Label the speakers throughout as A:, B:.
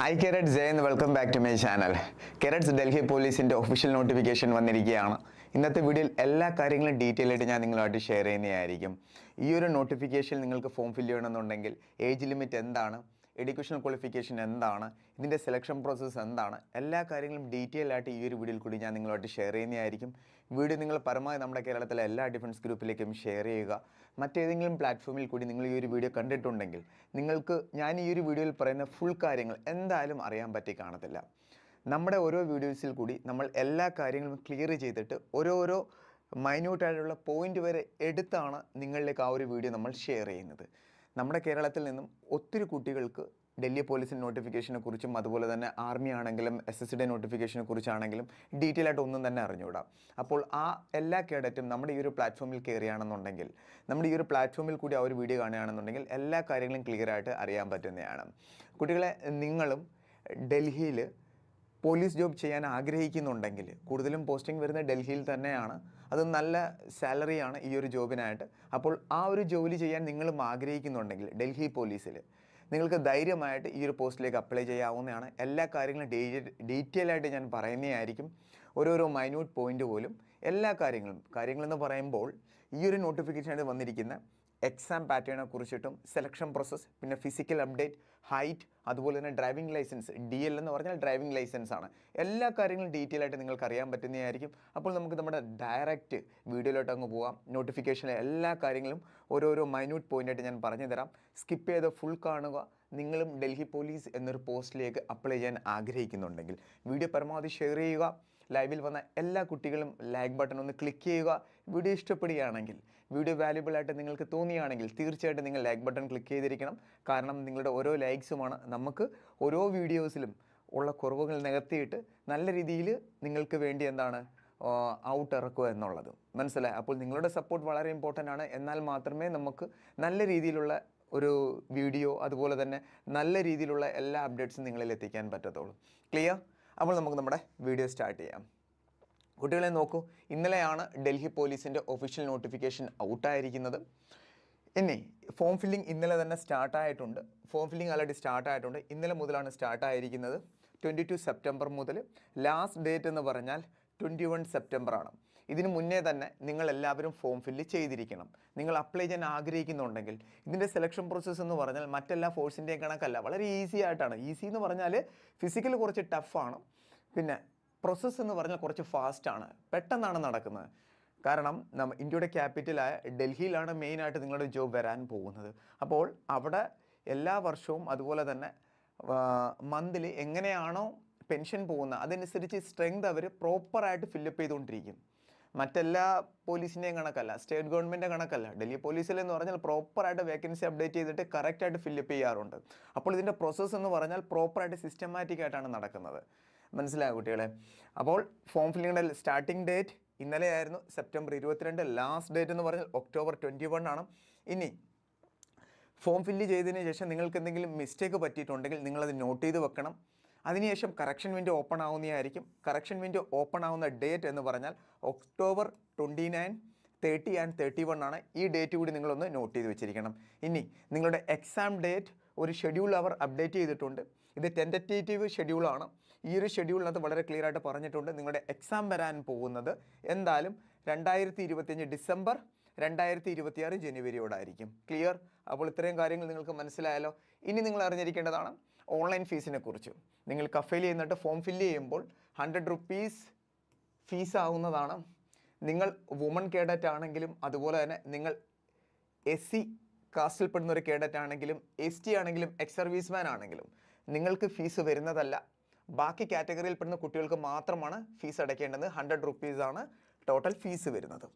A: Hi cadets Jai എന്ന് welcome back to my channel cadets Delhi പോലീസിന്റെ official notification വന്നിരിക്കുകയാണ്. ഇന്നത്തെ വീഡിയോയിൽ എല്ലാ കാര്യങ്ങളും ഡീറ്റെയിൽ ആയിട്ട് ഞാൻ നിങ്ങളുമായിട്ട് ഷെയർ ചെയ്യുന്നതായിരിക്കും. ഈ ഒരു നോട്ടിഫിക്കേഷൻ നിങ്ങൾക്ക് ഫോം ഫില്ല് ചെയ്യണമെന്നുണ്ടെങ്കിൽ ഏജ് ലിമിറ്റ് എന്താണ്? എഡ്യൂക്കേഷണൽ ക്വാളിഫിക്കേഷൻ എന്താണ് ഇതിന്റെ സെലക്ഷൻ പ്രോസസ്സ് എന്താണ് എല്ലാ കാര്യങ്ങളും ഡീറ്റെയിൽ ആയിട്ട് ഈ ഒരു വീഡിയോയിൽ കൂടി ഞാൻ നിങ്ങളുമായിട്ട് ഷെയർ ചെയ്യുന്നതായിരിക്കും. വീഡിയോ നിങ്ങൾ പരമാവധി നമ്മുടെ കേരളത്തിലെ എല്ലാ ഡിഫൻസ് ഗ്രൂപ്പിലേക്കും ഷെയർ ചെയ്യുക. മറ്റേതെങ്കിലും പ്ലാറ്റ്ഫോമിൽ കൂടി നിങ്ങൾ ഈ ഒരു വീഡിയോ കണ്ടിട്ടുണ്ടെങ്കിൽ നിങ്ങൾക്ക് ഞാൻ ഈ ഒരു വീഡിയോയിൽ പറയുന്ന ഫുൾ കാര്യങ്ങൾ എന്തായാലും അറിയാൻ പറ്റി കാണത്തില്ല. നമ്മുടെ ഓരോ വീഡിയോസിൽ കൂടി നമ്മൾ എല്ലാ കാര്യങ്ങളും ക്ലിയർ ചെയ്തിട്ട് ഓരോരോ മൈന്യൂട്ടായിട്ടുള്ള പോയിന്റ് വരെ എടുത്താണ് നിങ്ങളിലേക്ക് ആ ഒരു വീഡിയോ നമ്മൾ ഷെയർ ചെയ്യുന്നത്. നമ്മുടെ കേരളത്തിൽ നിന്നും ഒത്തിരി കുട്ടികൾക്ക് ഡൽഹി പോലീസിന്റെ നോട്ടിഫിക്കേഷനെ കുറിച്ചും അതുപോലെ തന്നെ ആർമി ആണെങ്കിലും എസ് എസ് ഡി നോട്ടിഫിക്കേഷനെ കുറിച്ചാണെങ്കിലും ഡീറ്റെയിൽ ആയിട്ട് ഒന്നും തന്നെ അറിഞ്ഞുകൂടാ. അപ്പോൾ ആ എല്ലാ കേഡറ്റും നമ്മുടെ ഈ ഒരു പ്ലാറ്റ്ഫോമിൽ കയറിയാണെന്നുണ്ടെങ്കിൽ നമ്മുടെ ഈ ഒരു പ്ലാറ്റ്ഫോമിൽ കൂടി ആ ഒരു വീഡിയോ കാണുകയാണെന്നുണ്ടെങ്കിൽ എല്ലാ കാര്യങ്ങളും ക്ലിയർ ആയിട്ട് അറിയാൻ പറ്റുന്നതാണ്. കുട്ടികളെ നിങ്ങളും ഡൽഹിയിൽ പോലീസ് ജോബ് ചെയ്യാൻ ആഗ്രഹിക്കുന്നുണ്ടെങ്കിൽ കൂടുതലും പോസ്റ്റിംഗ് വരുന്ന ഡൽഹിയിൽ തന്നെയാണ്. അത് നല്ല സാലറിയാണ് ഈ ഒരു ജോബിനായിട്ട് അപ്പോൾ ആ ഒരു ജോലി ചെയ്യാൻ നിങ്ങളും ആഗ്രഹിക്കുന്നുണ്ടെങ്കിൽ ഡൽഹി പോലീസിൽ നിങ്ങൾക്ക് ധൈര്യമായിട്ട് ഈ ഒരു പോസ്റ്റിലേക്ക് അപ്ലൈ ചെയ്യാവുന്നതാണ്. എല്ലാ കാര്യങ്ങളും ഡീറ്റെയിൽ ആയിട്ട് ഞാൻ പറയുന്നതായിരിക്കും. ഓരോരോ മൈന്യൂട്ട് പോയിന്റ് പോലും എല്ലാ കാര്യങ്ങളും കാര്യങ്ങളെന്ന് പറയുമ്പോൾ ഈ ഒരു നോട്ടിഫിക്കേഷനായിട്ട് വന്നിരിക്കുന്ന എക്സാം പാറ്റേണെ കുറിച്ചിട്ടും സെലക്ഷൻ പ്രോസസ്സ് പിന്നെ ഫിസിക്കൽ അപ്ഡേറ്റ് ഹൈറ്റ് അതുപോലെ തന്നെ ഡ്രൈവിംഗ് ലൈസൻസ് ഡി എൽ എന്ന് പറഞ്ഞാൽ ഡ്രൈവിംഗ് ലൈസൻസ് ആണ്. എല്ലാ കാര്യങ്ങളും ഡീറ്റെയിൽ ആയിട്ട് നിങ്ങൾക്ക് അറിയാൻ പറ്റുന്നതായിരിക്കും. അപ്പോൾ നമുക്ക് നമ്മുടെ ഡയറക്റ്റ് വീഡിയോയിലോട്ട് അങ്ങ് പോകാം നോട്ടിഫിക്കേഷനിലെ എല്ലാ കാര്യങ്ങളും ഓരോരോ മൈന്യൂട്ട് പോയിന്റായിട്ട് ഞാൻ പറഞ്ഞു തരാം. സ്കിപ്പ് ചെയ്ത് ഫുൾ കാണുക. നിങ്ങളും ഡൽഹി പോലീസ് എന്നൊരു പോസ്റ്റിലേക്ക് അപ്ലൈ ചെയ്യാൻ ആഗ്രഹിക്കുന്നുണ്ടെങ്കിൽ വീഡിയോ പരമാവധി ഷെയർ ചെയ്യുക. ലൈവിൽ വന്ന എല്ലാ കുട്ടികളും ലൈക്ക് ബട്ടൺ ഒന്ന് ക്ലിക്ക് ചെയ്യുക. വീഡിയോ ഇഷ്ടപ്പെടുകയാണെങ്കിൽ വീഡിയോ വാല്യുബിൾ ആയിട്ട് നിങ്ങൾക്ക് തോന്നിയാണെങ്കിൽ തീർച്ചയായിട്ടും നിങ്ങൾ ലൈക്ക് ബട്ടൺ ക്ലിക്ക് ചെയ്തിരിക്കണം. കാരണം നിങ്ങളുടെ ഓരോ ലൈക്സുമാണ് നമുക്ക് ഓരോ വീഡിയോസിലും ഉള്ള കുറവുകൾ നികത്തിയിട്ട് നല്ല രീതിയിൽ നിങ്ങൾക്ക് വേണ്ടി എന്താണ് ഔട്ട് ഇറക്കുക എന്നുള്ളത്. മനസ്സിലായി? അപ്പോൾ നിങ്ങളുടെ സപ്പോർട്ട് വളരെ ഇമ്പോർട്ടന്റ് ആണ്. എന്നാൽ മാത്രമേ നമുക്ക് നല്ല രീതിയിലുള്ള ഒരു വീഡിയോ അതുപോലെ തന്നെ നല്ല രീതിയിലുള്ള എല്ലാ അപ്ഡേറ്റ്സും നിങ്ങളിൽ എത്തിക്കാൻ പറ്റത്തുള്ളൂ. ക്ലിയർ അപ്പോൾ നമുക്ക് നമ്മുടെ വീഡിയോ സ്റ്റാർട്ട് ചെയ്യാം. കുട്ടികളെ നോക്കൂ. ഇന്നലെയാണ് ഡൽഹി പോലീസിന്റെ ഒഫീഷ്യൽ നോട്ടിഫിക്കേഷൻ ഔട്ടായിരിക്കുന്നത്. ഇനി ഫോം ഫില്ലിംഗ് ഇന്നലെ തന്നെ സ്റ്റാർട്ടായിട്ടുണ്ട് ഫോം ഫില്ലിംഗ് ആൾറെഡി സ്റ്റാർട്ടായിട്ടുണ്ട് ഇന്നലെ മുതലാണ് സ്റ്റാർട്ടായിരിക്കുന്നത് ട്വന്റി ടു സെപ്റ്റംബർ മുതൽ ലാസ്റ്റ് ഡേറ്റ് എന്ന് പറഞ്ഞാൽ ട്വന്റി വൺ സെപ്റ്റംബർ ആണ്. ഇതിന് മുന്നേ തന്നെ നിങ്ങൾ എല്ലാവരും ഫോം ഫില്ല് ചെയ്തിരിക്കണം. നിങ്ങൾ അപ്ലൈ ചെയ്യാൻ ആഗ്രഹിക്കുന്നുണ്ടെങ്കിൽ ഇതിന്റെ സെലക്ഷൻ പ്രോസസ്സ് എന്ന് പറഞ്ഞാൽ മറ്റെല്ലാ ഫോഴ്സിന്റെയും കണക്കല്ല. വളരെ ഈസി ആയിട്ടാണ്. ഈസി എന്ന് പറഞ്ഞാൽ ഫിസിക്കൽ കുറച്ച് ടഫാണ് പിന്നെ പ്രോസസ്സ് എന്ന് പറഞ്ഞാൽ കുറച്ച് ഫാസ്റ്റാണ് പെട്ടെന്നാണ് നടക്കുന്നത്. കാരണം നമ്മ ഇന്ത്യയുടെ ക്യാപിറ്റലായ ഡൽഹിയിലാണ് മെയിനായിട്ട് നിങ്ങളുടെ ജോബ് വരാൻ പോകുന്നത്. അപ്പോൾ അവിടെ എല്ലാ വർഷവും അതുപോലെ തന്നെ മന്തിൽ എങ്ങനെയാണോ പെൻഷൻ പോകുന്നത് അതനുസരിച്ച് സ്ട്രെങ്ത് അവർ പ്രോപ്പറായിട്ട് ഫില്ലപ്പ് ചെയ്തുകൊണ്ടിരിക്കും. മറ്റെല്ലാ പോലീസിന്റെയും കണക്കല്ല സ്റ്റേറ്റ് ഗവൺമെന്റിന്റെ കണക്കല്ല. ഡൽഹി പോലീസിലെന്ന് പറഞ്ഞാൽ പ്രോപ്പറായിട്ട് വേക്കൻസി അപ്ഡേറ്റ് ചെയ്തിട്ട് കറക്റ്റായിട്ട് ഫില്ലപ്പ് ചെയ്യാറുണ്ട്. അപ്പോൾ ഇതിന്റെ പ്രോസസ്സ് എന്ന് പറഞ്ഞാൽ പ്രോപ്പറായിട്ട് സിസ്റ്റമാറ്റിക് ആയിട്ടാണ് നടക്കുന്നത്. മനസ്സിലായ കുട്ടികളെ? അപ്പോൾ ഫോം ഫില്ലിങ്ങിന്റെ സ്റ്റാർട്ടിംഗ് ഡേറ്റ് ഇന്നലെയായിരുന്നു സെപ്റ്റംബർ ഇരുപത്തിരണ്ട്. ലാസ്റ്റ് ഡേറ്റ് എന്ന് പറഞ്ഞാൽ ഒക്ടോബർ ട്വന്റി വൺ ആണ്. ഇനി ഫോം ഫില്ല് ചെയ്തതിന് ശേഷം നിങ്ങൾക്ക് എന്തെങ്കിലും മിസ്റ്റേക്ക് പറ്റിയിട്ടുണ്ടെങ്കിൽ നിങ്ങളത് നോട്ട് ചെയ്ത് വെക്കണം. അതിനുശേഷം കറക്ഷൻ വിൻഡോ ഓപ്പൺ ആവുന്നതായിരിക്കും. കറക്ഷൻ വിൻഡോ ഓപ്പൺ ആവുന്ന ഡേറ്റ് എന്ന് പറഞ്ഞാൽ October twenty nine thirty and thirty one ആണ്. ഈ ഡേറ്റ് കൂടി നിങ്ങളൊന്ന് നോട്ട് ചെയ്ത് വെച്ചിരിക്കണം. ഇനി നിങ്ങളുടെ എക്സാം ഡേറ്റ് ഒരു ഷെഡ്യൂൾ അവർ അപ്ഡേറ്റ് ചെയ്തിട്ടുണ്ട്. ഇത് ടെന്റേറ്റീവ് ഷെഡ്യൂളാണ് ഈ ഒരു ഷെഡ്യൂളിനകത്ത് വളരെ ക്ലിയർ ആയിട്ട് പറഞ്ഞിട്ടുണ്ട് നിങ്ങളുടെ എക്സാം വരാൻ പോകുന്നത് എന്തായാലും രണ്ടായിരത്തി ഇരുപത്തിയഞ്ച് ഡിസംബർ രണ്ടായിരത്തി ഇരുപത്തിയാറ് ജനുവരിയോടായിരിക്കും. ക്ലിയർ അപ്പോൾ ഇത്രയും കാര്യങ്ങൾ നിങ്ങൾക്ക് മനസ്സിലായാലോ ഇനി നിങ്ങൾ അറിഞ്ഞിരിക്കേണ്ടതാണ് ഓൺലൈൻ ഫീസിനെ കുറിച്ച്. നിങ്ങൾ കഫേൽ ചെയ്യുന്നിട്ട് ഫോം ഫില്ല് ചെയ്യുമ്പോൾ ഹൺഡ്രഡ് റുപ്പീസ് ഫീസ് ആവുന്നതാണ്. നിങ്ങൾ വുമൺ കേഡറ്റ് ആണെങ്കിലും അതുപോലെ തന്നെ നിങ്ങൾ എസ് സി കാസ്റ്റിൽപ്പെടുന്ന ഒരു കേഡറ്റ് ആണെങ്കിലും എസ് ടി ആണെങ്കിലും എക്സ് സർവീസ്മാൻ ആണെങ്കിലും നിങ്ങൾക്ക് ഫീസ് വരുന്നതല്ല. ബാക്കി കാറ്റഗറിയിൽപ്പെടുന്ന കുട്ടികൾക്ക് മാത്രമാണ് ഫീസ് അടയ്ക്കേണ്ടത്. ഹൺഡ്രഡ് റുപ്പീസാണ് ടോട്ടൽ ഫീസ് വരുന്നത്.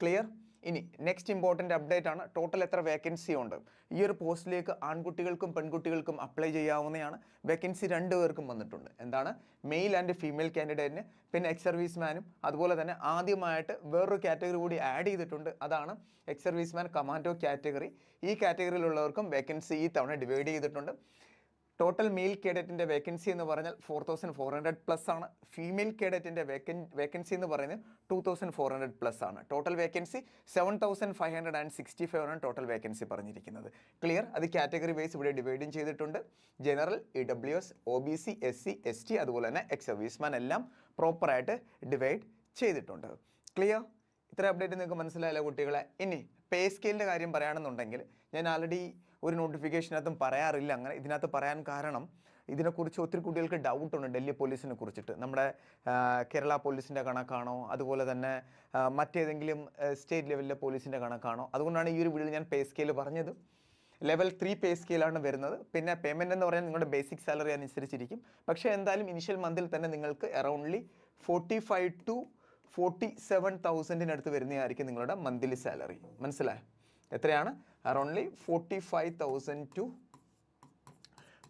A: ക്ലിയർ ഇനി നെക്സ്റ്റ് ഇമ്പോർട്ടന്റ് അപ്ഡേറ്റ് ആണ്. ടോട്ടൽ എത്ര വേക്കൻസി ഉണ്ട്? ഈ ഒരു പോസ്റ്റിലേക്ക് ആൺകുട്ടികൾക്കും പെൺകുട്ടികൾക്കും അപ്ലൈ ചെയ്യാവുന്നതാണ്. വേക്കൻസി രണ്ട് പേർക്കും വന്നിട്ടുണ്ട്. എന്താണ്? മെയിൽ ആൻഡ് ഫീമെയിൽ കാൻഡിഡേറ്റിന് പിന്നെ എക്സ് സർവീസ്മാനും അതുപോലെ തന്നെ ആദ്യമായിട്ട് വേറൊരു കാറ്റഗറി കൂടി ആഡ് ചെയ്തിട്ടുണ്ട്. അതാണ് എക്സ് സർവീസ്മാൻ കമാൻഡോ കാറ്റഗറി ഈ കാറ്റഗറിയിലുള്ളവർക്കും വേക്കൻസി ഈ തവണ ഡിവൈഡ് ചെയ്തിട്ടുണ്ട്. ടോട്ടൽ മെയിൽ കേഡറ്റിന്റെ വേക്കൻസി എന്ന് പറഞ്ഞാൽ four thousand four hundred plus ആണ്. ഫീമെയിൽ കേഡറ്റിന്റെ വേക്കൻ വേക്കൻസി എന്ന് പറയുന്നത് two thousand four hundred plus ആണ്. Total vacancy seven thousand five hundred and sixty five ആണ് ടോട്ടൽ വേക്കൻസി പറഞ്ഞിരിക്കുന്നത്. ക്ലിയർ അത് കാറ്റഗറി വൈസ് ഇവിടെ ഡിവൈഡും ചെയ്തിട്ടുണ്ട്. General E W S O B C S C S T അതുപോലെ തന്നെ എക്സ് സർവീസ്മാൻ എല്ലാം പ്രോപ്പറായിട്ട് ഡിവൈഡ് ചെയ്തിട്ടുണ്ട്. ക്ലിയർ ഇത്ര അപ്ഡേറ്റ് നിങ്ങൾക്ക് മനസ്സിലായല്ലോ കുട്ടികളെ. ഇനി പേ സ്കെയിലിന്റെ കാര്യം പറയുകയാണെന്നുണ്ടെങ്കിൽ ഞാൻ ആൾറെഡി ഒരു നോട്ടിഫിക്കേഷനകത്തും പറയാറില്ല. അങ്ങനെ ഇതിനകത്ത് പറയാൻ കാരണം ഇതിനെക്കുറിച്ച് ഒത്തിരി കുട്ടികൾക്ക് ഡൗട്ടുണ്ട് ഡൽഹി പോലീസിനെ കുറിച്ചിട്ട്. നമ്മുടെ കേരള പോലീസിന്റെ കണക്കാണോ? അതുപോലെ തന്നെ മറ്റേതെങ്കിലും സ്റ്റേറ്റ് ലെവലിലെ പോലീസിന്റെ കണക്കാണോ? അതുകൊണ്ടാണ് ഈ ഒരു വീഡിയോയിൽ ഞാൻ പേ സ്കെയിൽ പറഞ്ഞത്. ലെവൽ ത്രീ പേ സ്കെയിലാണ് വരുന്നത്. പിന്നെ പേയ്മെന്റ് എന്ന് പറഞ്ഞാൽ നിങ്ങളുടെ ബേസിക് സാലറി അനുസരിച്ചിരിക്കും. പക്ഷേ എന്തായാലും ഇനിഷ്യൽ മന്തിൽ തന്നെ നിങ്ങൾക്ക് അറൗണ്ട്ലി forty five to forty seven തൗസൻഡിനടുത്ത് വരുന്നതായിരിക്കും നിങ്ങളുടെ മന്ത്ലി സാലറി മനസ്സിലായോ? എത്രയാണ്? അറൗണ്ട്ലി forty five thousand two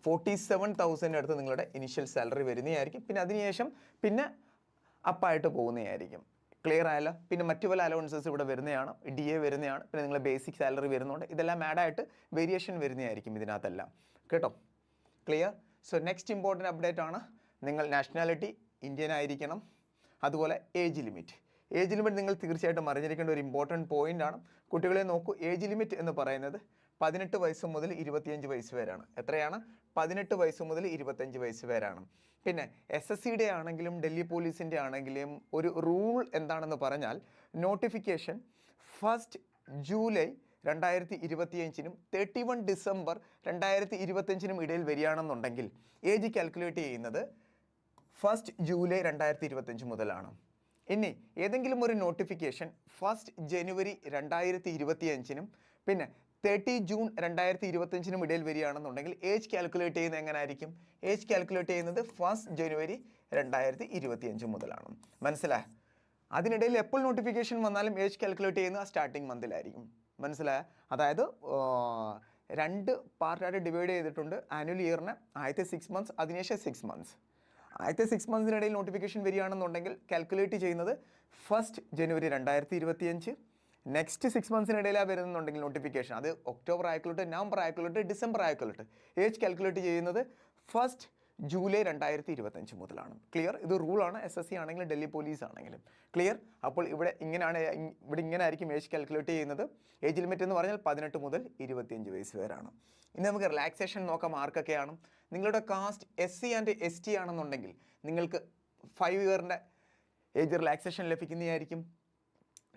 A: forty seven thousand അടുത്ത് നിങ്ങളുടെ ഇനിഷ്യൽ സാലറി വരുന്നതായിരിക്കും. പിന്നെ അതിനുശേഷം പിന്നെ അപ്പായിട്ട് പോകുന്നതായിരിക്കും. ക്ലിയർ ആയല്ലോ? പിന്നെ മറ്റു പല അലവൻസസ് ഇവിടെ വരുന്നതാണ്. ഡി എ വരുന്നതാണ്. പിന്നെ നിങ്ങളുടെ ബേസിക് സാലറി വരുന്നുണ്ട് ഇതെല്ലാം ആഡായിട്ട് വേരിയേഷൻ വരുന്നതായിരിക്കും ഇതിനകത്തെല്ലാം. കേട്ടോ? Clear so next important update ആണ്. നിങ്ങൾ നാഷണാലിറ്റി ഇന്ത്യൻ ആയിരിക്കണം. അതുപോലെ ഏജ് ലിമിറ്റ് ഏജ് ലിമിറ്റ് നിങ്ങൾ തീർച്ചയായിട്ടും അറിഞ്ഞിരിക്കേണ്ട ഒരു ഇമ്പോർട്ടന്റ് പോയിന്റ് ആണ്. കുട്ടികളെ നോക്കൂ ഏജ് ലിമിറ്റ് എന്ന് പറയുന്നത് പതിനെട്ട് വയസ്സ് മുതൽ ഇരുപത്തിയഞ്ച് വയസ്സ് വരെയാണ്. എത്രയാണ്? പതിനെട്ട് വയസ്സ് മുതൽ ഇരുപത്തഞ്ച് വയസ്സ് വരെയാണ്. പിന്നെ എസ് എസ് സിയുടെ ആണെങ്കിലും ഡൽഹി പോലീസിന്റെ ആണെങ്കിലും ഒരു റൂൾ എന്താണെന്ന് പറഞ്ഞാൽ നോട്ടിഫിക്കേഷൻ ഫസ്റ്റ് ജൂലൈ രണ്ടായിരത്തി ഇരുപത്തിയഞ്ചിനും തേർട്ടി വൺ ഡിസംബർ രണ്ടായിരത്തി ഇരുപത്തഞ്ചിനും ഇടയിൽ വരികയാണെന്നുണ്ടെങ്കിൽ ഏജ് കാൽക്കുലേറ്റ് ചെയ്യുന്നത് ഫസ്റ്റ് ജൂലൈ രണ്ടായിരത്തി ഇരുപത്തഞ്ച് മുതലാണ്. ഇനി ഏതെങ്കിലും ഒരു നോട്ടിഫിക്കേഷൻ ഫസ്റ്റ് ജനുവരി രണ്ടായിരത്തി ഇരുപത്തിയഞ്ചിനും പിന്നെ തേർട്ടി ജൂൺ രണ്ടായിരത്തി ഇരുപത്തഞ്ചിനും ഇടയിൽ വരികയാണെന്നുണ്ടെങ്കിൽ ഏജ് കാൽക്കുലേറ്റ് ചെയ്യുന്നത് എങ്ങനെ ആയിരിക്കും ഏജ് കാൽക്കുലേറ്റ് ചെയ്യുന്നത് ഫസ്റ്റ് ജനുവരി രണ്ടായിരത്തി ഇരുപത്തിയഞ്ച് മുതലാണ്. മനസ്സിലായ? അതിനിടയിൽ എപ്പോൾ നോട്ടിഫിക്കേഷൻ വന്നാലും ഏജ് കാൽക്കുലേറ്റ് ചെയ്യുന്നത് ആ സ്റ്റാർട്ടിങ് മന്തിലായിരിക്കും മനസ്സിലായ? അതായത് രണ്ട് പാർട്ടായിട്ട് ഡിവൈഡ് ചെയ്തിട്ടുണ്ട്. ആനുവൽ ഇയറിന് ആദ്യത്തെ സിക്സ് മന്ത്സ് അതിനുശേഷം സിക്സ് മന്ത്സ് ആദ്യത്തെ സിക്സ് മന്ത്സിനിടയിൽ നോട്ടിഫിക്കേഷൻ വരികയാണെന്നുണ്ടെങ്കിൽ കാൽക്കുലേറ്റ് ചെയ്യുന്നത് ഫസ്റ്റ് ജനുവരി രണ്ടായിരത്തി ഇരുപത്തിയഞ്ച് നെക്സ്റ്റ് സിക്സ് മന്ത്സിനിടയിലാണ് വരുന്നുണ്ടെങ്കിൽ നോട്ടിഫിക്കേഷൻ അത് ഒക്ടോബർ ആയിക്കോട്ടെ നവംബർ ആയിക്കോട്ടെ ഡിസംബർ ആയിക്കോട്ടെ ഏജ് കാൽക്കുലേറ്റ് ചെയ്യുന്നത് ഫസ്റ്റ് ജൂലൈ രണ്ടായിരത്തി ഇരുപത്തഞ്ച് മുതലാണ്. ക്ലിയർ ഇത് റൂളാണ് എസ് എസ് സി ആണെങ്കിലും ഡൽഹി പോലീസ് ആണെങ്കിലും. ക്ലിയർ അപ്പോൾ ഇവിടെ ഇങ്ങനെയാണ് ഇവിടെ ഇങ്ങനെ ആയിരിക്കും ഏജ് കാൽക്കുലേറ്റ് ചെയ്യുന്നത്. ഏജ് ലിമിറ്റ് എന്ന് പറഞ്ഞാൽ പതിനെട്ട് മുതൽ ഇരുപത്തിയഞ്ച് വയസ്സ് വരെയാണ്. ഇനി നമുക്ക് റിലാക്സേഷൻ നോക്കാം ആർക്കൊക്കെയാണ് നിങ്ങളുടെ caste S C and S T ആണെന്നുണ്ടെങ്കിൽ നിങ്ങൾക്ക് ഫൈവ് ഇയറിന്റെ ഏജ് റിലാക്സേഷൻ ലഭിക്കുന്നതായിരിക്കും.